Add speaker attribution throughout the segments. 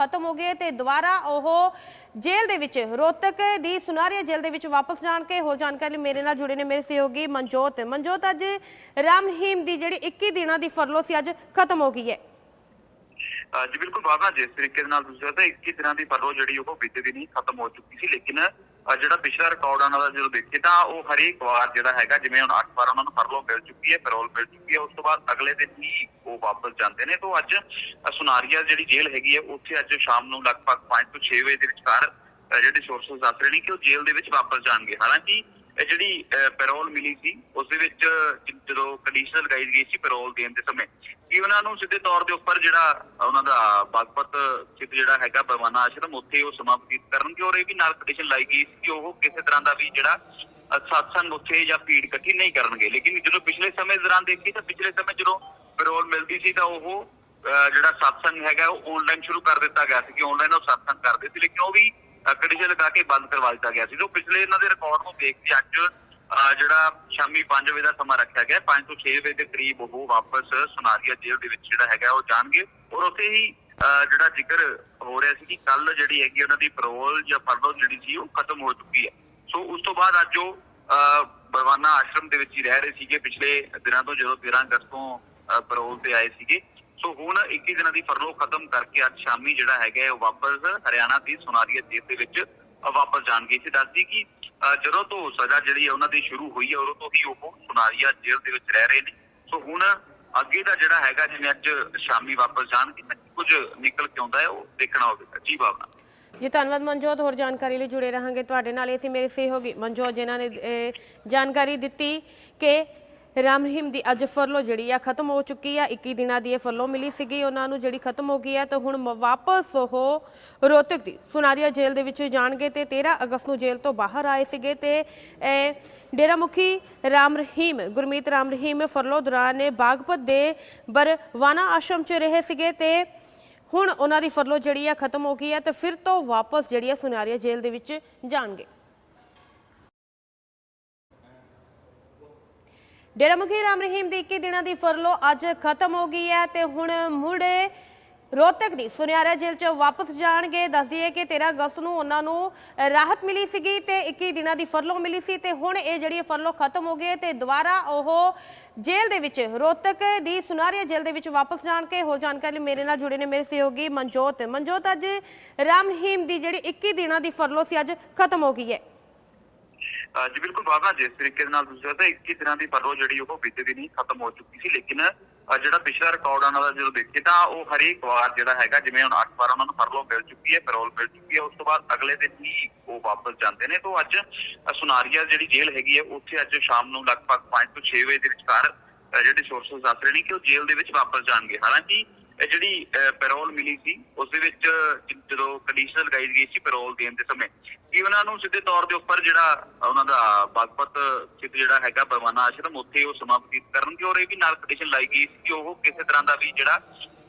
Speaker 1: ਖਤਮ ਹੋ ਗਏ ਤੇ ਦੁਬਾਰਾ ਉਹ ਜੇਲ੍ਹ ਦੇ ਵਿੱਚ ਰੋਹਤਕ ਦੀ ਸੁਨਾਰੀਆ ਜੇਲ੍ਹ ਦੇ ਵਿੱਚ ਵਾਪਸ ਜਾਣ ਕੇ ਹੋਰ ਜਾਣਕਾਰੀ ਮੇਰੇ ਨਾਲ ਜੁੜੇ ਨੇ ਮੇਰੇ ਸਹਿਯੋਗੀ ਮਨਜੋਤ। ਮਨਜੋਤ, ਅੱਜ ਰਾਮ ਰਹੀਮ ਦੀ ਜਿਹੜੀ 21 ਦਿਨਾਂ ਦੀ ਫਰਲੋ ਸੀ, ਅੱਜ ਖਤਮ ਹੋ ਗਈ ਹੈ।
Speaker 2: ਅਹ ਜੀ ਬਿਲਕੁਲ ਬਾਬਾ ਜਿਸ ਤਰੀਕੇ ਨਾਲ ਤੁਸੀਂ ਦੱਸਿਆ 21 ਦਿਨਾਂ ਦੀ ਫਰਲੋ ਜਿਹੜੀ ਉਹ ਬੀਤੇ ਦਿਨ ਹੀ ਖਤਮ ਹੋ ਚੁੱਕੀ ਸੀ, ਲੇਕਿਨ ਜਿਹੜਾ ਪਿਛਲਾ ਰਿਕਾਰਡ ਉਹਨਾਂ ਦਾ ਜਦੋਂ ਦੇਖੇ ਤਾਂ ਉਹ ਹਰੇਕ ਵਾਰ ਜਿਹੜਾ ਹੈਗਾ, ਜਿਵੇਂ ਹੁਣ 8 ਵਾਰ ਉਹਨਾਂ ਨੂੰ ਫਰਲੋ ਮਿਲ ਚੁੱਕੀ ਹੈ ਪੈਰੋਲ ਮਿਲ ਚੁੱਕੀ ਹੈ, ਉਸ ਤੋਂ ਬਾਅਦ ਅਗਲੇ ਦਿਨ ਹੀ ਉਹ ਵਾਪਸ ਜਾਂਦੇ ਨੇ। ਤੋਂ ਅੱਜ ਸੁਨਾਰੀਆ ਜਿਹੜੀ ਜੇਲ੍ਹ ਹੈਗੀ ਹੈ, ਉੱਥੇ ਅੱਜ ਸ਼ਾਮ ਨੂੰ ਲਗਭਗ 5 ਤੋਂ 6 ਵਜੇ ਦੇ ਵਿਚਕਾਰ ਅਹ ਜਿਹੜੇ ਸੋਰਸਸ ਦੱਸ ਰਹੇ ਨੇ ਕਿ ਉਹ ਜੇਲ੍ਹ ਦੇ ਵਿੱਚ ਵਾਪਸ ਜਾਣਗੇ। ਹਾਲਾਂਕਿ ਜਿਹੜੀ ਪੈਰੋਲ ਮਿਲੀ ਸੀ ਉਸ ਦੇ ਵਿੱਚ ਜਦੋਂ ਕੰਡੀਸ਼ਨ ਲਗਾਈ ਗਈ ਸੀ ਪੈਰੋਲ ਦੇਣ ਦੇ ਸਮੇਂ ਕਿ ਉਹਨਾਂ ਨੂੰ ਸਿੱਧੇ ਤੌਰ ਦੇ ਉੱਪਰ ਜਿਹੜਾ ਉਹਨਾਂ ਦਾ ਬਾਗਪਤ ਸਿੱਧ ਜਿਹੜਾ ਹੈਗਾ ਬਰਵਾਨਾ ਆਸ਼ਰਮ ਉੱਥੇ ਉਹ ਸਮਾਂ ਬਤੀਤ ਕਰਨਗੇ ਔਰ ਇਹ ਵੀ ਨਾਲ ਕੰਡੀਸ਼ਨ ਲਾਈ ਗਈ ਸੀ ਕਿ ਉਹ ਕਿਸੇ ਤਰ੍ਹਾਂ ਦਾ ਵੀ ਜਿਹੜਾ ਸਤਸੰਗ ਉੱਥੇ ਜਾਂ ਭੀੜ ਇਕੱਠੀ ਨਹੀਂ ਕਰਨਗੇ। ਲੇਕਿਨ ਜਦੋਂ ਪਿਛਲੇ ਸਮੇਂ ਦੌਰਾਨ ਦੇਖੀ ਤਾਂ ਪਿਛਲੇ ਸਮੇਂ ਜਦੋਂ ਪੈਰੋਲ ਮਿਲਦੀ ਸੀ ਤਾਂ ਉਹ ਅ, ਜਿਹੜਾ ਸਤਸੰਗ ਹੈਗਾ ਉਹ ਆਨਲਾਈਨ ਸ਼ੁਰੂ ਕਰ ਦਿੱਤਾ ਗਿਆ ਸੀ ਕਿ ਆਨਲਾਈਨ ਉਹ ਸਤਸੰਗ ਕਰਦੇ ਸੀ। ਲੇਕਿਨ ਉਹ ਵੀ ਕੰਡੀਸ਼ਨ ਲਗਾ ਕੇ ਬੰਦ ਕਰਵਾ ਦਿੱਤਾ ਗਿਆ ਸੀ। ਜੋ ਪਿਛਲੇ ਇਹਨਾਂ ਦੇ ਰਿਕਾਰਡ ਨੂੰ ਦੇਖ ਕੇ ਅੱਜ ਜਿਹੜਾ ਸ਼ਾਮੀ 5 ਵਜੇ ਦਾ ਸਮਾਂ ਰੱਖਿਆ ਗਿਆ 5 ਤੋਂ 6 ਵਜੇ ਦੇ ਕਰੀਬ ਉਹ ਵਾਪਸ ਸੁਨਾਰੀਆ ਜੇਲ੍ਹ ਦੇ ਵਿੱਚ ਜਿਹੜਾ ਹੈਗਾ ਉਹ ਜਾਣਗੇ। ਔਰ ਉੱਥੇ ਹੀ, ਅਹ, ਜਿਹੜਾ ਜ਼ਿਕਰ ਹੋ ਰਿਹਾ ਸੀ ਕਿ ਕੱਲ ਜਿਹੜੀ ਹੈਗੀ ਉਹਨਾਂ ਦੀ ਪੈਰੋਲ ਜਾਂ ਪਰਲੋ ਜਿਹੜੀ ਸੀ ਉਹ ਖਤਮ ਹੋ ਚੁੱਕੀ ਹੈ। ਸੋ ਉਸ ਤੋਂ ਬਾਅਦ ਅੱਜ ਉਹ, ਅਹ, ਬਰਵਾਨਾ ਆਸ਼ਰਮ ਦੇ ਵਿੱਚ ਹੀ ਰਹਿ ਰਹੇ ਸੀਗੇ। ਪਿਛਲੇ ਦਿਨਾਂ ਤੋਂ ਜਦੋਂ 13 ਅਗਸਤ ਤੋਂ ਪੈਰੋਲ ਤੇ ਆਏ ਸੀਗੇ। ਸੋ ਹੁਣ 21 ਦਿਨਾਂ ਦੀ ਫਰਲੋ ਖਤਮ ਕਰਕੇ ਅੱਜ ਸ਼ਾਮੀ ਜਿਹੜਾ ਹੈਗਾ ਉਹ ਵਾਪਸ ਹਰਿਆਣਾ ਦੀ ਸੁਨਾਰੀਆ ਜੇਲ੍ਹ ਦੇ ਵਿੱਚ ਵਾਪਸ ਜਾਣਗੇ। ਇਸ ਦੱਸਦੀ ਕਿ ਜਦੋਂ ਤੋਂ ਸਜ਼ਾ ਜਿਹੜੀ ਹੈ ਉਹਨਾਂ ਦੀ ਸ਼ੁਰੂ ਹੋਈ ਹੈ, ਉਦੋਂ ਤੋਂ ਹੀ ਉਹ ਸੁਨਾਰੀਆ ਜੇਲ੍ਹ ਦੇ ਵਿੱਚ ਰਹਿ ਰਹੇ ਨੇ। ਸੋ ਹੁਣ ਅੱਗੇ ਦਾ ਜਿਹੜਾ ਹੈਗਾ, ਜਿਵੇਂ ਅੱਜ ਸ਼ਾਮੀ ਵਾਪਸ ਜਾਣਗੇ ਕੁਝ ਨਿਕਲ ਕੇ ਆਉਂਦਾ ਹੈ, ਉਹ ਦੇਖਣਾ ਹੋਵੇਗਾ ਜੀ ਬਾਬਾ
Speaker 1: ਜੀ, ਧੰਨਵਾਦ ਮਨਜੋਤ। ਹੋਰ ਜਾਣਕਾਰੀ ਲਈ ਜੁੜੇ ਰਹਾਂਗੇ ਤੁਹਾਡੇ ਨਾਲ। ਇਹ ਸੀ ਮੇਰੇ ਸਹਿਯੋਗੀ ਮਨਜੋਤ, ਜਿਨ੍ਹਾਂ ਨੇ ਜਾਣਕਾਰੀ ਦਿੱਤੀ ਕਿ ਰਾਮ ਰਹੀਮ ਦੀ ਅੱਜ ਫਰਲੋ ਜਿਹੜੀ ਆ ਖਤਮ ਹੋ ਚੁੱਕੀ ਆ। 21 ਦਿਨਾਂ ਦੀ ਇਹ ਫਰਲੋ ਮਿਲੀ ਸੀਗੀ। ਉਹਨਾਂ ਨੂੰ ਜਿਹੜੀ ਖਤਮ ਹੋ ਗਈ ਹੈ ਤਾਂ ਹੁਣ ਮ- ਵਾਪਸ ਉਹ ਰੋਹਤਕ ਦੀ ਸੁਨਾਰੀਆ ਜੇਲ੍ਹ ਦੇ ਵਿੱਚ ਜਾਣਗੇ ਤੇ 13 ਅਗਸਤ ਨੂੰ ਜੇਲ੍ਹ ਤੋਂ ਬਾਹਰ ਆਏ ਸੀਗੇ ਤੇ ਇਹ ਡੇਰਾ ਮੁਖੀ ਰਾਮ ਰਹੀਮ, ਗੁਰਮੀਤ ਰਾਮ ਰਹੀਮ ਫਰਲੋ ਦੌਰਾਨ ਬਾਗਪਤ ਦੇ ਬਰਵਾਨਾ ਆਸ਼ਰਮ 'ਚ ਰਹੇ ਸੀਗੇ ਤੇ ਹੁਣ ਉਹਨਾਂ ਦੀ ਫਰਲੋ ਜਿਹੜੀ ਆ ਖਤਮ ਹੋ ਗਈ ਹੈ ਤੇ ਫਿਰ ਤੋਂ ਵਾਪਸ ਜਿਹੜੀ ਆ ਸੁਨਾਰੀਆ ਜੇਲ੍ਹ ਦੇ ਵਿੱਚ ਜਾਣਗੇ। ਡੇਰਾ ਮੁਖੀ ਰਾਮ ਰਹੀਮ ਦੀ 21 ਦਿਨਾਂ ਦੀ ਫਰਲੋ ਅੱਜ ਖਤਮ ਹੋ ਗਈ ਹੈ ਤੇ ਹੁਣ ਮੁੜ ਰੋਹਤਕ ਦੀ ਸੁਨਿਆਰਾ ਜੇਲ੍ਹ 'ਚ ਵਾਪਸ ਜਾਣਗੇ। ਦੱਸਦੀ ਹੈ ਕਿ 13 ਅਗਸਤ ਨੂੰ ਉਹਨਾਂ ਨੂੰ ਰਾਹਤ ਮਿਲੀ ਸੀਗੀ ਤੇ 21 ਦਿਨਾਂ ਦੀ ਫਰਲੋ ਮਿਲੀ ਸੀ ਤੇ ਹੁਣ ਇਹ ਜਿਹੜੀ ਫਰਲੋ ਖਤਮ ਹੋ ਗਈ ਹੈ ਤੇ ਦੁਬਾਰਾ ਉਹ ਜੇਲ੍ਹ ਦੇ ਵਿੱਚ ਰੋਹਤਕ ਦੀ ਸੁਨਾਰੀਆ ਜੇਲ੍ਹ ਦੇ ਵਿੱਚ ਵਾਪਸ ਜਾਣ ਕੇ ਹੋਰ ਜਾਣਕਾਰੀ ਮੇਰੇ ਨਾਲ ਜੁੜੇ ਨੇ ਮੇਰੇ ਸਹਿਯੋਗੀ ਮਨਜੋਤ। ਮਨਜੋਤ, ਅੱਜ ਰਾਮ ਰਹੀਮ ਦੀ ਜਿਹੜੀ 21 ਦਿਨਾਂ ਦੀ ਫਰਲੋ ਸੀ, ਅੱਜ ਖਤਮ ਹੋ ਗਈ ਹੈ।
Speaker 2: ਜੀ ਬਿਲਕੁਲ ਬਾਬਾ ਜਿਸ ਤਰੀਕੇ ਦੇ ਨਾਲ ਤੁਸੀਂ ਦੱਸਿਆ 21 ਦਿਨਾਂ ਦੀ ਫਰਲੋ ਜਿਹੜੀ ਉਹ ਬੀਤੇ ਦਿਨ ਹੀ ਖਤਮ ਹੋ ਚੁੱਕੀ ਸੀ, ਲੇਕਿਨ ਜਿਹੜਾ ਪਿਛਲਾ ਰਿਕਾਰਡ ਉਹਨਾਂ ਦਾ ਜਦੋਂ ਦੇਖੀਏ ਤਾਂ ਉਹ ਹਰੇਕ ਵਾਰ ਜਿਹੜਾ ਹੈਗਾ, ਜਿਵੇਂ ਹੁਣ 8 ਵਾਰ ਉਹਨਾਂ ਨੂੰ ਫਰਲੋ ਮਿਲ ਚੁੱਕੀ ਹੈ ਪੈਰੋਲ ਮਿਲ ਚੁੱਕੀ ਹੈ, ਉਸ ਤੋਂ ਬਾਅਦ ਅਗਲੇ ਦਿਨ ਹੀ ਉਹ ਵਾਪਸ ਜਾਂਦੇ ਨੇ। ਤੋਂ ਅੱਜ ਸੁਨਾਰੀਆ ਜਿਹੜੀ ਜੇਲ੍ਹ ਹੈਗੀ ਹੈ, ਉੱਥੇ ਅੱਜ ਸ਼ਾਮ ਨੂੰ ਲਗਭਗ 5 ਤੋਂ 6 ਵਜੇ ਦੇ ਵਿਚਕਾਰ ਜਿਹੜੇ ਸੋਰਸਸ ਦੱਸ ਰਹੇ ਨੇ ਕਿ ਉਹ ਜੇਲ੍ਹ ਦੇ ਵਿੱਚ ਵਾਪਸ ਜਾਣਗੇ। ਹਾਲਾਂਕਿ ਜਿਹੜੀ ਪੈਰੋਲ ਮਿਲੀ ਸੀ, ਉਸ ਦੇ ਵਿੱਚ ਜਦੋਂ ਕੰਡੀਸ਼ਨ ਲਗਾਈ ਗਈ ਸੀ ਪੈਰੋਲ ਦੇਣ ਦੇ ਸਮੇਂ ਕਿ ਉਹਨਾਂ ਨੂੰ ਸਿੱਧੇ ਤੌਰ ਦੇ ਉੱਪਰ ਜਿਹੜਾ ਉਹਨਾਂ ਦਾ ਬਾਗਪਤ ਸਿੱਧ ਜਿਹੜਾ ਹੈਗਾ ਬਰਵਾਨਾ ਆਸ਼ਰਮ ਉੱਥੇ ਉਹ ਸਮਾਂ ਕਰਨਗੇ ਔਰ ਇਹ ਵੀ ਨਾਲ ਕੰਡੀਸ਼ਨ ਲਾਈ ਗਈ ਸੀ ਕਿ ਉਹ ਕਿਸੇ ਤਰ੍ਹਾਂ ਦਾ ਵੀ ਜਿਹੜਾ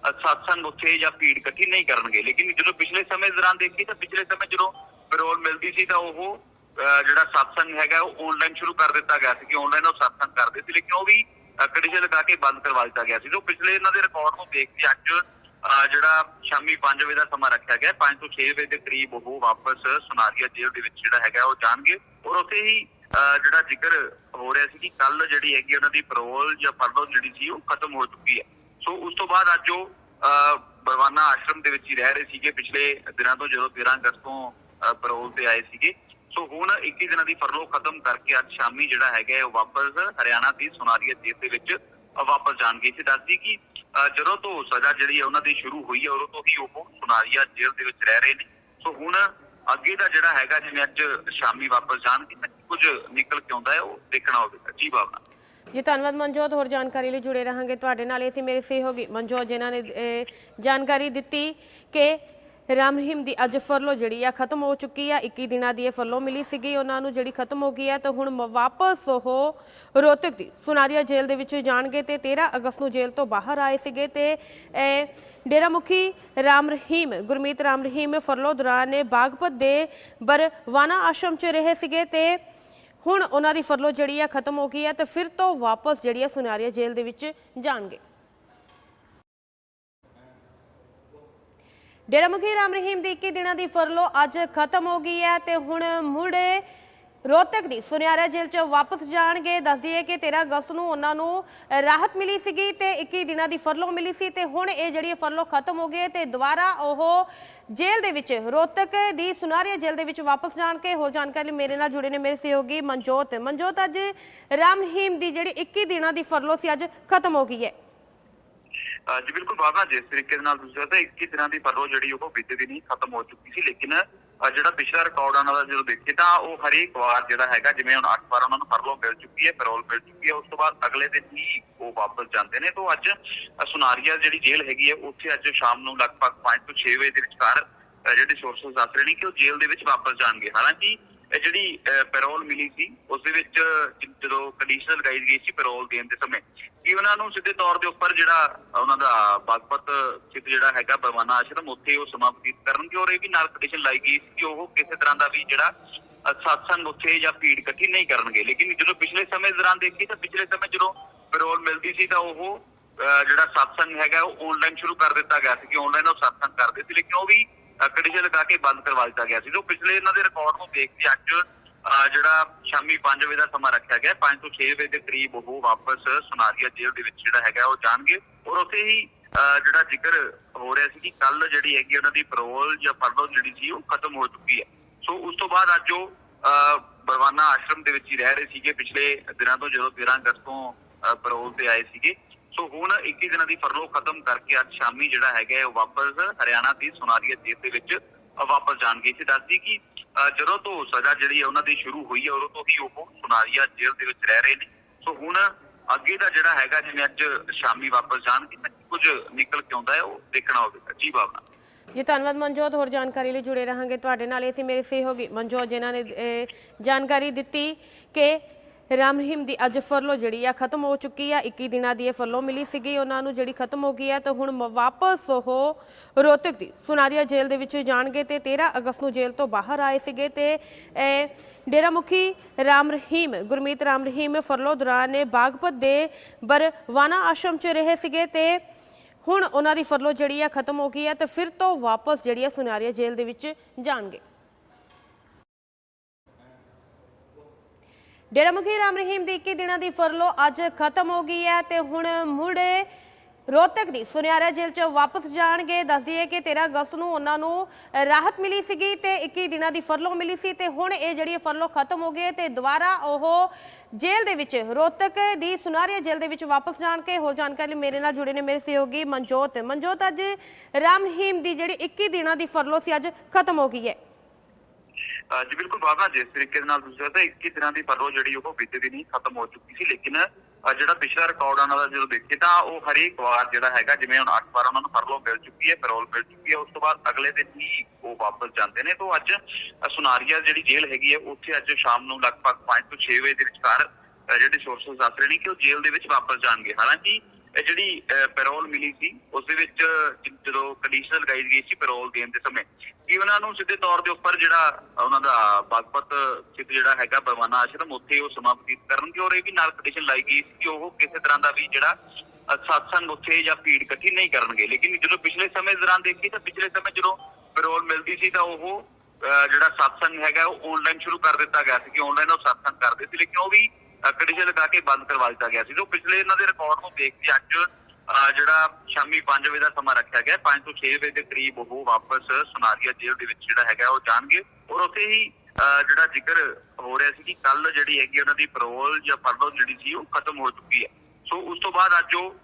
Speaker 2: ਅ, ਉੱਥੇ ਜਾਂ ਭੀੜ ਇਕੱਠੀ ਨਹੀਂ ਕਰਨਗੇ। ਲੇਕਿਨ ਜਦੋਂ ਪਿਛਲੇ ਸਮੇਂ ਦੌਰਾਨ ਦੇਖੀ ਤਾਂ ਪਿਛਲੇ ਸਮੇਂ ਜਦੋਂ ਪੈਰੋਲ ਮਿਲਦੀ ਸੀ ਤਾਂ ਉਹ ਅ, ਜਿਹੜਾ ਸਤਸੰਗ ਹੈਗਾ ਉਹ ਆਨਲਾਈਨ ਸ਼ੁਰੂ ਕਰ ਦਿੱਤਾ ਗਿਆ ਸੀ ਕਿ ਆਨਲਾਈਨ ਉਹ ਸਤਸੰਗ ਕਰਦੇ ਸੀ। ਲੇਕਿਨ ਉਹ ਵੀ ਕੰਡੀਸ਼ਨ ਲਗਾ ਕੇ ਬੰਦ ਕਰਵਾ ਦਿੱਤਾ ਗਿਆ ਸੀ। ਜੋ ਪਿਛਲੇ ਇਹਨਾਂ ਦੇ ਰਿਕਾਰਡ ਨੂੰ ਦੇਖ ਕੇ ਅੱਜ ਅਹ ਜਿਹੜਾ ਸ਼ਾਮੀ 5 ਵਜੇ ਦਾ ਸਮਾਂ ਰੱਖਿਆ ਗਿਆ। 5 ਤੋਂ 6 ਵਜੇ ਦੇ ਕਰੀਬ ਉਹ ਵਾਪਸ ਸੁਨਾਰੀਆ ਜੇਲ੍ਹ ਦੇ ਵਿੱਚ ਜਿਹੜਾ ਹੈਗਾ ਉਹ ਜਾਣਗੇ। ਔਰ ਉੱਥੇ ਹੀ ਜਿਹੜਾ ਜ਼ਿਕਰ ਹੋ ਰਿਹਾ ਸੀ ਕਿ ਕੱਲ ਜਿਹੜੀ ਹੈਗੀ ਉਹਨਾਂ ਦੀ ਪੈਰੋਲ ਜਾਂ ਪਰਲੋ ਜਿਹੜੀ ਸੀ ਉਹ ਖਤਮ ਹੋ ਚੁੱਕੀ ਹੈ। ਸੋ ਉਸ ਤੋਂ ਬਾਅਦ ਅੱਜ ਉਹ ਅਹ ਬਰਵਾਨਾ ਆਸ਼ਰਮ ਦੇ ਵਿੱਚ ਹੀ ਰਹਿ ਰਹੇ ਸੀਗੇ। ਪਿਛਲੇ ਦਿਨਾਂ ਤੋਂ ਜਦੋਂ 13 ਅਗਸਤ ਤੋਂ ਪੈਰੋਲ ਤੇ ਆਏ ਸੀਗੇ। ਸੋ ਹੁਣ 21 ਦਿਨਾਂ ਦੀ ਫਰਲੋ ਖਤਮ ਕਰਕੇ ਅੱਜ ਸ਼ਾਮੀ ਜਿਹੜਾ ਹੈਗਾ ਉਹ ਵਾਪਸ ਹਰਿਆਣਾ ਦੀ ਸੁਨਾਰੀਆ ਜੇਲ੍ਹ ਦੇ ਵਿੱਚ ਵਾਪਸ ਜਾਣਗੇ। ਇਸ ਦੱਸਦੀ ਕਿ ਜਦੋਂ ਤੋਂ ਸਜ਼ਾ ਜਿਹੜੀ ਹੈ ਉਹਨਾਂ ਦੀ ਸ਼ੁਰੂ ਹੋਈ ਹੈ, ਉਦੋਂ ਤੋਂ ਹੀ ਉਹ ਸੁਨਾਰੀਆ ਜੇਲ੍ਹ ਦੇ ਵਿੱਚ ਰਹਿ ਰਹੇ ਨੇ। ਸੋ ਹੁਣ ਅੱਗੇ ਦਾ ਜਿਹੜਾ ਹੈਗਾ, ਜਿਵੇਂ ਅੱਜ ਸ਼ਾਮੀ ਵਾਪਸ ਜਾਣਗੇ, ਤਾਂ ਕੁਝ ਨਿਕਲ ਕੇ ਆਉਂਦਾ ਹੈ, ਉਹ ਦੇਖਣਾ ਹੋਵੇਗਾ ਜੀ ਬਾਬਾ
Speaker 1: ਜੀ, ਧੰਨਵਾਦ ਮਨਜੋਤ। ਹੋਰ ਜਾਣਕਾਰੀ ਲਈ ਜੁੜੇ ਰਹਾਂਗੇ ਤੁਹਾਡੇ ਨਾਲ। ਇਹ ਸੀ ਮੇਰੇ ਸਹਿਯੋਗੀ ਮਨਜੋਤ, ਜਿਨ੍ਹਾਂ ਨੇ ਜਾਣਕਾਰੀ ਦਿੱਤੀ ਕਿ ਰਾਮ ਰਹੀਮ ਦੀ ਅੱਜ ਫਰਲੋ ਜਿਹੜੀ ਆ ਖਤਮ ਹੋ ਚੁੱਕੀ ਆ। 21 ਦਿਨਾਂ ਦੀ ਇਹ ਫਰਲੋ ਮਿਲੀ ਸੀਗੀ, ਉਹਨਾਂ ਨੂੰ ਜਿਹੜੀ ਖਤਮ ਹੋ ਗਈ ਹੈ ਤਾਂ ਹੁਣ ਵਾਪਸ ਉਹ ਰੋਹਤਕ ਦੀ ਸੁਨਾਰੀਆ ਜੇਲ੍ਹ ਦੇ ਵਿੱਚ ਜਾਣਗੇ ਤੇ 13 ਅਗਸਤ ਨੂੰ ਜੇਲ੍ਹ ਤੋਂ ਬਾਹਰ ਆਏ ਸੀਗੇ ਤੇ ਇਹ ਡੇਰਾ ਮੁਖੀ ਰਾਮ ਰਹੀਮ, ਗੁਰਮੀਤ ਰਾਮ ਰਹੀਮ ਫਰਲੋ ਦੌਰਾਨ ਬਾਗਪਤ ਦੇ ਬਰਵਾਨਾ ਆਸ਼ਰਮ 'ਚ ਰਹੇ ਸੀਗੇ ਤੇ ਹੁਣ ਉਹਨਾਂ ਦੀ ਫਰਲੋ ਜਿਹੜੀ ਆ ਖਤਮ ਹੋ ਗਈ ਹੈ ਤੇ ਫਿਰ ਤੋਂ ਵਾਪਸ ਜਿਹੜੀ ਆ ਸੁਨਾਰੀਆ ਜੇਲ੍ਹ ਦੇ ਵਿੱਚ ਜਾਣਗੇ। ਡੇਰਾ ਮੁਖੀ ਰਾਮ ਰਹੀਮ ਦੀ 21 ਦਿਨਾਂ ਦੀ ਫਰਲੋ ਅੱਜ ਖਤਮ ਹੋ ਗਈ ਹੈ ਤੇ ਹੁਣ ਮੁੜੇ ਰੋਹਤਕ ਦੀ ਸੁਨਿਆਰਾ ਜੇਲ੍ਹ 'ਚ ਵਾਪਸ ਜਾਣਗੇ। ਦੱਸਦੀ ਹੈ ਕਿ 13 ਅਗਸਤ ਨੂੰ ਉਹਨਾਂ ਨੂੰ ਰਾਹਤ ਮਿਲੀ ਸੀਗੀ ਤੇ 21 ਦਿਨਾਂ ਦੀ ਫਰਲੋ ਮਿਲੀ ਸੀ ਤੇ ਹੁਣ ਇਹ ਜਿਹੜੀ ਫਰਲੋ ਖਤਮ ਹੋ ਗਈ ਹੈ ਤੇ ਦੁਬਾਰਾ ਉਹ ਜੇਲ੍ਹ ਦੇ ਵਿੱਚ ਰੋਹਤਕ ਦੀ ਸੁਨਾਰੀਆ ਜੇਲ੍ਹ ਦੇ ਵਿੱਚ ਵਾਪਸ ਜਾਣ ਕੇ ਹੋਰ ਜਾਣਕਾਰੀ ਲਈ ਮੇਰੇ ਨਾਲ ਜੁੜੇ ਨੇ ਮੇਰੇ ਸਹਿਯੋਗੀ ਮਨਜੋਤ। ਮਨਜੋਤ, ਅੱਜ ਰਾਮ ਰਹੀਮ ਦੀ ਜਿਹੜੀ 21 ਦਿਨਾਂ ਦੀ ਫਰਲੋ ਸੀ, ਅੱਜ ਖਤਮ ਹੋ ਗਈ ਹੈ।
Speaker 2: ਜੀ ਬਿਲਕੁਲ ਬਾਬਾ ਜਿਸ ਤਰੀਕੇ ਦੇ ਨਾਲ ਤੁਸੀਂ ਦੱਸਿਆ 21 ਦਿਨਾਂ ਦੀ ਫਰਲੋ ਜਿਹੜੀ ਉਹ ਬੀਤੇ ਦਿਨ ਹੀ ਖਤਮ ਹੋ ਚੁੱਕੀ ਸੀ, ਲੇਕਿਨ ਜਿਹੜਾ ਪਿਛਲਾ ਰਿਕਾਰਡ ਉਹਨਾਂ ਦਾ ਜਦੋਂ ਦੇਖੀਏ ਤਾਂ ਉਹ ਹਰੇਕ ਵਾਰ ਜਿਹੜਾ ਹੈਗਾ, ਜਿਵੇਂ ਹੁਣ 8 ਵਾਰ ਉਹਨਾਂ ਨੂੰ ਫਰਲੋ ਮਿਲ ਚੁੱਕੀ ਹੈ ਪੈਰੋਲ ਮਿਲ ਚੁੱਕੀ ਹੈ, ਉਸ ਤੋਂ ਬਾਅਦ ਅਗਲੇ ਦਿਨ ਹੀ ਉਹ ਵਾਪਸ ਜਾਂਦੇ ਨੇ। ਤੋਂ ਅੱਜ ਸੁਨਾਰੀਆ ਜਿਹੜੀ ਜੇਲ੍ਹ ਹੈਗੀ ਹੈ, ਉੱਥੇ ਅੱਜ ਸ਼ਾਮ ਨੂੰ ਲਗਭਗ 5 ਤੋਂ 6 ਵਜੇ ਦੇ ਵਿਚਕਾਰ ਜਿਹੜੇ ਸੋਰਸਸ ਦੱਸ ਰਹੇ ਨੇ ਕਿ ਉਹ ਜੇਲ੍ਹ ਦੇ ਵਿੱਚ ਵਾਪਸ ਜਾਣਗੇ। ਹਾਲਾਂਕਿ ਇਹ ਜਿਹੜੀ ਪੈਰੋਲ ਮਿਲੀ ਸੀ, ਉਸ ਦੇ ਵਿੱਚ ਜਦੋਂ ਕੰਡੀਸ਼ਨ ਲਗਾਈ ਗਈ ਸੀ ਪੈਰੋਲ ਦੇਣ ਦੇ ਸਮੇਂ ਕਿ ਉਹਨਾਂ ਨੂੰ ਸਿੱਧੇ ਤੌਰ ਦੇ ਉੱਪਰ ਜਿਹੜਾ ਉਹਨਾਂ ਦਾ ਬਾਗਪਤ ਸਿੱਧ ਜਿਹੜਾ ਹੈਗਾ ਬਰਵਾਨਾ ਆਸ਼ਰਮ ਉੱਥੇ ਉਹ ਸਮਾਪਤੀ ਕਰਨਗੇ ਔਰ ਇਹ ਵੀ ਨਾਲ ਕੰਡੀਸ਼ਨ ਲਾਈ ਗਈ ਕਿ ਉਹ ਕਿਸੇ ਤਰ੍ਹਾਂ ਦਾ ਵੀ ਜਿਹੜਾ ਸਤਸੰਗ ਉੱਥੇ ਜਾਂ ਭੀੜ ਇਕੱਠੀ ਨਹੀਂ ਕਰਨਗੇ। ਲੇਕਿਨ ਜਦੋਂ ਪਿਛਲੇ ਸਮੇਂ ਦੌਰਾਨ ਦੇਖੀ ਤਾਂ ਪਿਛਲੇ ਸਮੇਂ ਜਦੋਂ ਪੈਰੋਲ ਮਿਲਦੀ ਸੀ ਤਾਂ ਉਹ ਅ, ਜਿਹੜਾ ਸਤਸੰਗ ਹੈਗਾ ਉਹ ਆਨਲਾਈਨ ਸ਼ੁਰੂ ਕਰ ਦਿੱਤਾ ਗਿਆ ਸੀ ਕਿ ਆਨਲਾਈਨ ਉਹ ਸਤਸੰਗ ਕਰਦੇ ਸੀ। ਲੇਕਿਨ ਉਹ ਵੀ ਕੰਡੀਸ਼ਨ ਲਗਾ ਕੇ ਬੰਦ ਕਰਵਾ ਦਿੱਤਾ ਗਿਆ ਸੀ। ਜੋ ਪਿਛਲੇ ਇਹਨਾਂ ਦੇ ਰਿਕਾਰਡ ਨੂੰ ਦੇਖ ਕੇ ਅੱਜ ਜਿਹੜਾ ਸ਼ਾਮੀ 5 ਵਜੇ ਦਾ ਸਮਾਂ ਰੱਖਿਆ ਗਿਆ 5 ਤੋਂ 6 ਵਜੇ ਦੇ ਕਰੀਬ ਉਹ ਵਾਪਸ ਸੁਨਾਰੀਆ ਜੇਲ੍ਹ ਦੇ ਵਿੱਚ ਜਿਹੜਾ ਹੈਗਾ ਉਹ ਜਾਣਗੇ। ਔਰ ਉੱਥੇ ਹੀ ਅਹ ਜਿਹੜਾ ਜ਼ਿਕਰ ਹੋ ਰਿਹਾ ਸੀ ਕਿ ਕੱਲ ਜਿਹੜੀ ਹੈਗੀ ਉਹਨਾਂ ਦੀ ਪੈਰੋਲ ਜਾਂ ਪਰਲੋ ਜਿਹੜੀ ਸੀ ਉਹ ਖਤਮ ਹੋ ਚੁੱਕੀ ਹੈ। ਸੋ ਉਸ ਤੋਂ ਬਾਅਦ ਅੱਜ ਉਹ ਅਹ ਬਰਵਾਨਾ ਆਸ਼ਰਮ ਦੇ ਵਿੱਚ ਹੀ ਰਹਿ ਰਹੇ ਸੀਗੇ ਪਿਛਲੇ ਦਿਨਾਂ ਤੋਂ ਜਦੋਂ 13 ਅਗਸਤ ਤੋਂ ਪੈਰੋਲ ਤੇ ਆਏ ਸੀਗੇ। ਸੋ ਹੁਣ 21 ਦਿਨਾਂ ਦੀ ਫਰਲੋ ਖਤਮ ਕਰਕੇ ਅੱਜ ਸ਼ਾਮੀ ਜਿਹੜਾ ਹੈਗਾ ਉਹ ਵਾਪਸ ਹਰਿਆਣਾ ਦੀ ਸੁਨਾਰੀਆ ਜੇਲ੍ਹ ਦੇ ਵਿੱਚ ਵਾਪਸ ਜਾਣਗੇ। ਇਸੇ ਦੱਸਦੀ ਕਿ ਜਦੋਂ ਤੋਂ ਸਜ਼ਾ ਜਿਹੜੀ ਉਹਨਾਂ ਦੀ ਸ਼ੁਰੂ ਹੋਈ ਹੈ, ਉਦੋਂ ਤੋਂ ਹੀ ਉਹ ਸੁਨਾਰੀਆ ਜੇਲ੍ਹ ਦੇ ਵਿੱਚ ਰਹਿ ਰਹੇ ਨੇ। ਸੋ ਹੁਣ ਅੱਗੇ ਦਾ ਜਿਹੜਾ ਹੈਗਾ, ਜਿਵੇਂ ਅੱਜ ਸ਼ਾਮੀ ਵਾਪਸ ਜਾਣਗੇ ਕੁਝ ਨਿਕਲ ਕੇ ਆਉਂਦਾ ਹੈ, ਉਹ ਦੇਖਣਾ ਹੋਵੇਗਾ ਜੀ, ਬਾਬਾ।
Speaker 1: ਜੀ, ਧੰਨਵਾਦ ਮਨਜੋਤ, ਹੋਰ ਜਾਣਕਾਰੀ ਲਈ ਜੁੜੇ ਰਹਾਂਗੇ ਤੁਹਾਡੇ ਨਾਲ। ਇਹ ਸੀ ਮੇਰੇ ਸਹਿਯੋਗੀ ਮਨਜੋਤ, ਜਿਨ੍ਹਾਂ ਨੇ ਜਾਣਕਾਰੀ ਦਿੱਤੀ ਕਿ ਰਾਮ ਰਹੀਮ ਦੀ ਅੱਜ ਫਰਲੋ ਜਿਹੜੀ ਆ ਖਤਮ ਹੋ ਚੁੱਕੀ ਆ। 21 ਦਿਨਾਂ ਦੀ ਇਹ ਫਰਲੋ ਮਿਲੀ ਸੀਗੀ, ਉਹਨਾਂ ਨੂੰ ਜਿਹੜੀ ਖਤਮ ਹੋ ਗਈ ਆ, ਤਾਂ ਹੁਣ ਵਾਪਸ ਉਹ ਰੋਹਤਕ ਦੀ ਸੁਨਾਰੀਆ ਜੇਲ੍ਹ ਦੇ ਵਿੱਚ ਜਾਣਗੇ ਤੇ 13 ਅਗਸਤ ਨੂੰ ਜੇਲ੍ਹ ਤੋਂ ਬਾਹਰ ਆਏ ਸੀਗੇ ਤੇ ਇਹ ਡੇਰਾ ਮੁਖੀ ਰਾਮ ਰਹੀਮ, ਗੁਰਮੀਤ ਰਾਮ ਰਹੀਮ ਫਰਲੋ ਦੌਰਾਨ ਬਾਗਪਤ ਦੇ ਬਰਵਾਨਾ ਆਸ਼ਰਮ 'ਚ ਰਹੇ ਸੀਗੇ ਤੇ ਹੁਣ ਉਹਨਾਂ ਦੀ ਫਰਲੋ ਜਿਹੜੀ ਆ ਖਤਮ ਹੋ ਗਈ ਹੈ ਤੇ ਫਿਰ ਤੋਂ ਵਾਪਸ ਜਿਹੜੀ ਆ ਸੁਨਾਰੀਆ ਜੇਲ੍ਹ ਦੇ ਵਿੱਚ ਜਾਣਗੇ। ਡੇਰਾ ਮੁਖੀ ਰਾਮ ਰਹੀਮ ਦੀ 21 ਦਿਨਾਂ ਦੀ ਫਰਲੋ ਅੱਜ ਖਤਮ ਹੋ ਗਈ ਹੈ ਤੇ ਹੁਣ ਮੁੜੇ ਰੋਹਤਕ ਦੀ ਸੁਨਿਆਰਾ ਜੇਲ੍ਹ 'ਚ ਵਾਪਸ ਜਾਣਗੇ। ਦੱਸਦੀ ਹੈ ਕਿ 13 ਅਗਸਤ ਨੂੰ ਉਹਨਾਂ ਨੂੰ ਰਾਹਤ ਮਿਲੀ ਸੀਗੀ ਤੇ 21 ਦਿਨਾਂ ਦੀ ਫਰਲੋ ਮਿਲੀ ਸੀ ਤੇ ਹੁਣ ਇਹ ਜਿਹੜੀ ਫਰਲੋ ਖਤਮ ਹੋ ਗਈ ਹੈ ਤੇ ਦੁਬਾਰਾ ਉਹ ਜੇਲ੍ਹ ਦੇ ਵਿੱਚ ਰੋਹਤਕ ਦੀ ਸੁਨਾਰੀਆ ਜੇਲ੍ਹ ਦੇ ਵਿੱਚ ਵਾਪਸ ਜਾਣ ਕੇ ਹੋਰ ਜਾਣਕਾਰੀ ਮੇਰੇ ਨਾਲ ਜੁੜੇ ਨੇ ਮੇਰੇ ਸਹਿਯੋਗੀ ਮਨਜੋਤ। ਮਨਜੋਤ, ਅੱਜ ਰਾਮ ਰਹੀਮ ਦੀ ਜਿਹੜੀ 21 ਦਿਨਾਂ ਦੀ ਫਰਲੋ ਸੀ, ਅੱਜ ਖਤਮ ਹੋ ਗਈ ਹੈ।
Speaker 2: ਜੀ ਬਿਲਕੁਲ ਬਾਬਾ ਜਿਸ ਤਰੀਕੇ ਦੇ ਨਾਲ ਤੁਸੀਂ ਦੱਸਿਆ 21 ਦਿਨਾਂ ਦੀ ਫਰਲੋ ਜਿਹੜੀ ਉਹ ਬੀਤੇ ਦਿਨ ਹੀ ਖਤਮ ਹੋ ਚੁੱਕੀ ਸੀ, ਲੇਕਿਨ ਜਿਹੜਾ ਪਿਛਲਾ ਰਿਕਾਰਡ ਉਹਨਾਂ ਦਾ ਜਦੋਂ ਦੇਖੀਏ ਤਾਂ ਉਹ ਹਰੇਕ ਵਾਰ ਜਿਹੜਾ ਹੈਗਾ, ਜਿਵੇਂ ਹੁਣ 8 ਵਾਰ ਉਹਨਾਂ ਨੂੰ ਫਰਲੋ ਮਿਲ ਚੁੱਕੀ ਹੈ ਪੈਰੋਲ ਮਿਲ ਚੁੱਕੀ ਹੈ, ਉਸ ਤੋਂ ਬਾਅਦ ਅਗਲੇ ਦਿਨ ਹੀ ਉਹ ਵਾਪਸ ਜਾਂਦੇ ਨੇ। ਤੋਂ ਅੱਜ ਸੁਨਾਰੀਆ ਜਿਹੜੀ ਜੇਲ੍ਹ ਹੈਗੀ ਹੈ, ਉੱਥੇ ਅੱਜ ਸ਼ਾਮ ਨੂੰ ਲਗਭਗ 5 ਤੋਂ 6 ਵਜੇ ਦੇ ਵਿਚਕਾਰ, ਅਹ ਜਿਹੜੇ ਸੋਰਸਸ ਦੱਸ ਰਹੇ ਨੇ ਕਿ ਉਹ ਜੇਲ੍ਹ ਦੇ ਵਿੱਚ ਵਾਪਸ ਜਾਣਗੇ। ਹਾਲਾਂਕਿ, ਇਹ ਜਿਹੜੀ ਪੈਰੋਲ ਮਿਲੀ ਸੀ, ਉਸ ਦੇ ਵਿੱਚ ਜਦੋਂ ਕੰਡੀਸ਼ਨ ਲਗਾਈ ਗਈ ਸੀ ਪੈਰੋਲ ਦੇਣ ਦੇ ਸਮੇਂ ਕਿ ਉਹਨਾਂ ਨੂੰ ਸਿੱਧੇ ਤੌਰ ਦੇ ਉੱਪਰ ਜਿਹੜਾ ਉਹਨਾਂ ਦਾ ਬਾਗਪਤ ਸਿੱਧ ਜਿਹੜਾ ਹੈਗਾ ਬਰਵਾਨਾ ਆਸ਼ਰਮ, ਉੱਥੇ ਉਹ ਸਮਾਂ ਕਰਨਗੇ ਔਰ ਇਹ ਵੀ ਨਾਲ ਕੰਡੀਸ਼ਨ ਲਾਈ ਗਈ ਕਿ ਉਹ ਕਿਸੇ ਤਰ੍ਹਾਂ ਦਾ ਵੀ ਜਿਹੜਾ ਸਤਸੰਗ ਉੱਥੇ ਜਾਂ ਭੀੜ ਇਕੱਠੀ ਨਹੀਂ ਕਰਨਗੇ। ਲੇਕਿਨ ਜਦੋਂ ਪਿਛਲੇ ਸਮੇਂ ਦੌਰਾਨ ਦੇਖੀ ਤਾਂ ਪਿਛਲੇ ਸਮੇਂ ਜਦੋਂ ਪੈਰੋਲ ਮਿਲਦੀ ਸੀ ਤਾਂ ਉਹ ਜਿਹੜਾ ਸਤਸੰਗ ਹੈਗਾ ਉਹ ਆਨਲਾਈਨ ਸ਼ੁਰੂ ਕਰ ਦਿੱਤਾ ਗਿਆ ਸੀ ਕਿ ਆਨਲਾਈਨ ਉਹ ਸਤਸੰਗ ਕਰਦੇ ਸੀ। ਲੇਕਿਨ ਉਹ ਵੀ ਕੰਡੀਸ਼ਨ ਲਗਾ ਕੇ ਬੰਦ ਕਰਵਾ ਦਿੱਤਾ ਗਿਆ ਸੀ। ਜੋ ਪਿਛਲੇ ਇਹਨਾਂ ਦੇ ਰਿਕਾਰਡ ਨੂੰ ਦੇਖ ਕੇ ਅੱਜ ਜਿਹੜਾ ਸ਼ਾਮੀ 5 ਵਜੇ ਦਾ ਸਮਾਂ ਰੱਖਿਆ ਗਿਆ 5 ਤੋਂ 6 ਵਜੇ ਦੇ ਕਰੀਬ ਉਹ ਵਾਪਸ ਸੁਨਾਰੀਆ ਜੇਲ੍ਹ ਦੇ ਵਿੱਚ ਜਿਹੜਾ ਹੈਗਾ ਉਹ ਜਾਣਗੇ। ਔਰ ਉੱਥੇ ਹੀ ਜਿਹੜਾ ਜ਼ਿਕਰ ਹੋ ਰਿਹਾ ਸੀ ਕਿ ਕੱਲ ਜਿਹੜੀ ਹੈਗੀ ਉਹਨਾਂ ਦੀ ਪੈਰੋਲ ਜਾਂ ਪਰਲੋ ਜਿਹੜੀ ਸੀ ਉਹ ਖਤਮ ਹੋ ਚੁੱਕੀ ਹੈ। ਸੋ ਉਸ ਤੋਂ ਬਾਅਦ ਅੱਜ ਉਹ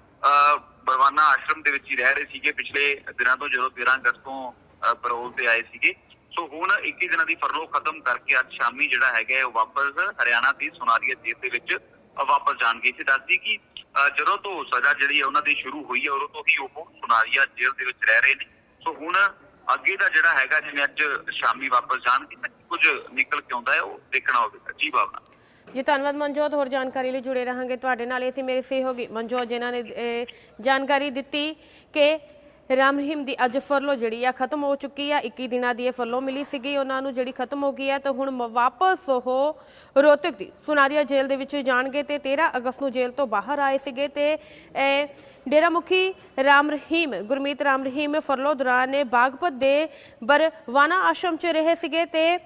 Speaker 2: ਬਰਵਾਨਾ ਆਸ਼ਰਮ ਦੇ ਵਿੱਚ ਹੀ ਰਹਿ ਰਹੇ ਸੀਗੇ। ਪਿਛਲੇ ਦਿਨਾਂ ਤੋਂ ਜਦੋਂ 13 ਅਗਸਤ ਤੋਂ ਪੈਰੋਲ ਤੇ ਆਏ ਸੀਗੇ। ਸੋ ਹੁਣ 21 ਦਿਨਾਂ ਦੀ ਫਰਲੋ ਖਤਮ ਕਰਕੇ ਅੱਜ ਸ਼ਾਮੀ ਜਿਹੜਾ ਹੈਗਾ ਉਹ ਵਾਪਸ ਹਰਿਆਣਾ ਦੀ ਸੁਨਾਰੀਆ ਜੇਲ੍ਹ ਦੇ ਵਿੱਚ ਵਾਪਸ ਜਾਣਗੇ। ਇਸੇ ਦੱਸਦੀ ਕਿ ਜਦੋਂ ਤੋਂ ਸਜ਼ਾ ਜਿਹੜੀ ਹੈ ਉਹਨਾਂ ਦੀ ਸ਼ੁਰੂ ਹੋਈ ਹੈ, ਉਦੋਂ ਤੋਂ ਹੀ ਉਹ ਸੁਨਾਰੀਆ ਜੇਲ੍ਹ ਦੇ ਵਿੱਚ ਰਹਿ ਰਹੇ ਨੇ। ਸੋ ਹੁਣ ਅੱਗੇ ਦਾ ਜਿਹੜਾ ਹੈਗਾ, ਜਿਵੇਂ ਅੱਜ ਸ਼ਾਮੀ ਵਾਪਸ ਜਾਣਗੇ, ਤਾਂ ਕੁਝ ਨਿਕਲ ਕੇ ਆਉਂਦਾ ਹੈ, ਉਹ ਦੇਖਣਾ ਹੋਵੇਗਾ ਜੀ ਬਾਬਾ
Speaker 1: ਜੀ, ਧੰਨਵਾਦ ਮਨਜੋਤ, ਹੋਰ ਜਾਣਕਾਰੀ ਲਈ ਜੁੜੇ ਰਹਾਂਗੇ ਤੁਹਾਡੇ ਨਾਲ। ਇਹ ਸੀ ਮੇਰੇ ਸਹਿਯੋਗੀ ਮਨਜੋਤ, ਜਿਨ੍ਹਾਂ ਨੇ ਜਾਣਕਾਰੀ ਦਿੱਤੀ ਕਿ ਰਾਮ ਰਹੀਮ ਦੀ ਅੱਜ ਫਰਲੋ ਜਿਹੜੀ ਆ ਖਤਮ ਹੋ ਚੁੱਕੀ ਆ। 21 ਦਿਨਾਂ ਦੀ ਇਹ ਫਰਲੋ ਮਿਲੀ ਸੀਗੀ। ਉਹਨਾਂ ਨੂੰ ਜਿਹੜੀ ਖਤਮ ਹੋ ਗਈ ਹੈ ਤੇ ਹੁਣ ਮ- ਵਾਪਸ ਉਹ ਰੋਹਤਕ ਦੀ ਸੁਨਾਰੀਆ ਜੇਲ੍ਹ ਦੇ ਵਿੱਚ ਜਾਣਗੇ ਤੇ 13 ਅਗਸਤ ਨੂੰ ਜੇਲ੍ਹ ਤੋਂ ਬਾਹਰ ਆਏ ਸੀਗੇ ਤੇ ਡੇਰਾ ਮੁਖੀ ਰਾਮ ਰਹੀਮ, ਗੁਰਮੀਤ ਰਾਮ ਰਹੀਮ ਫਰਲੋ ਦੌਰਾਨ ਬਾਗਪਤ ਦੇ ਬਰਵਾਨਾ ਆਸ਼ਰਮ 'ਚ ਰਹੇ ਸੀਗੇ ਤੇ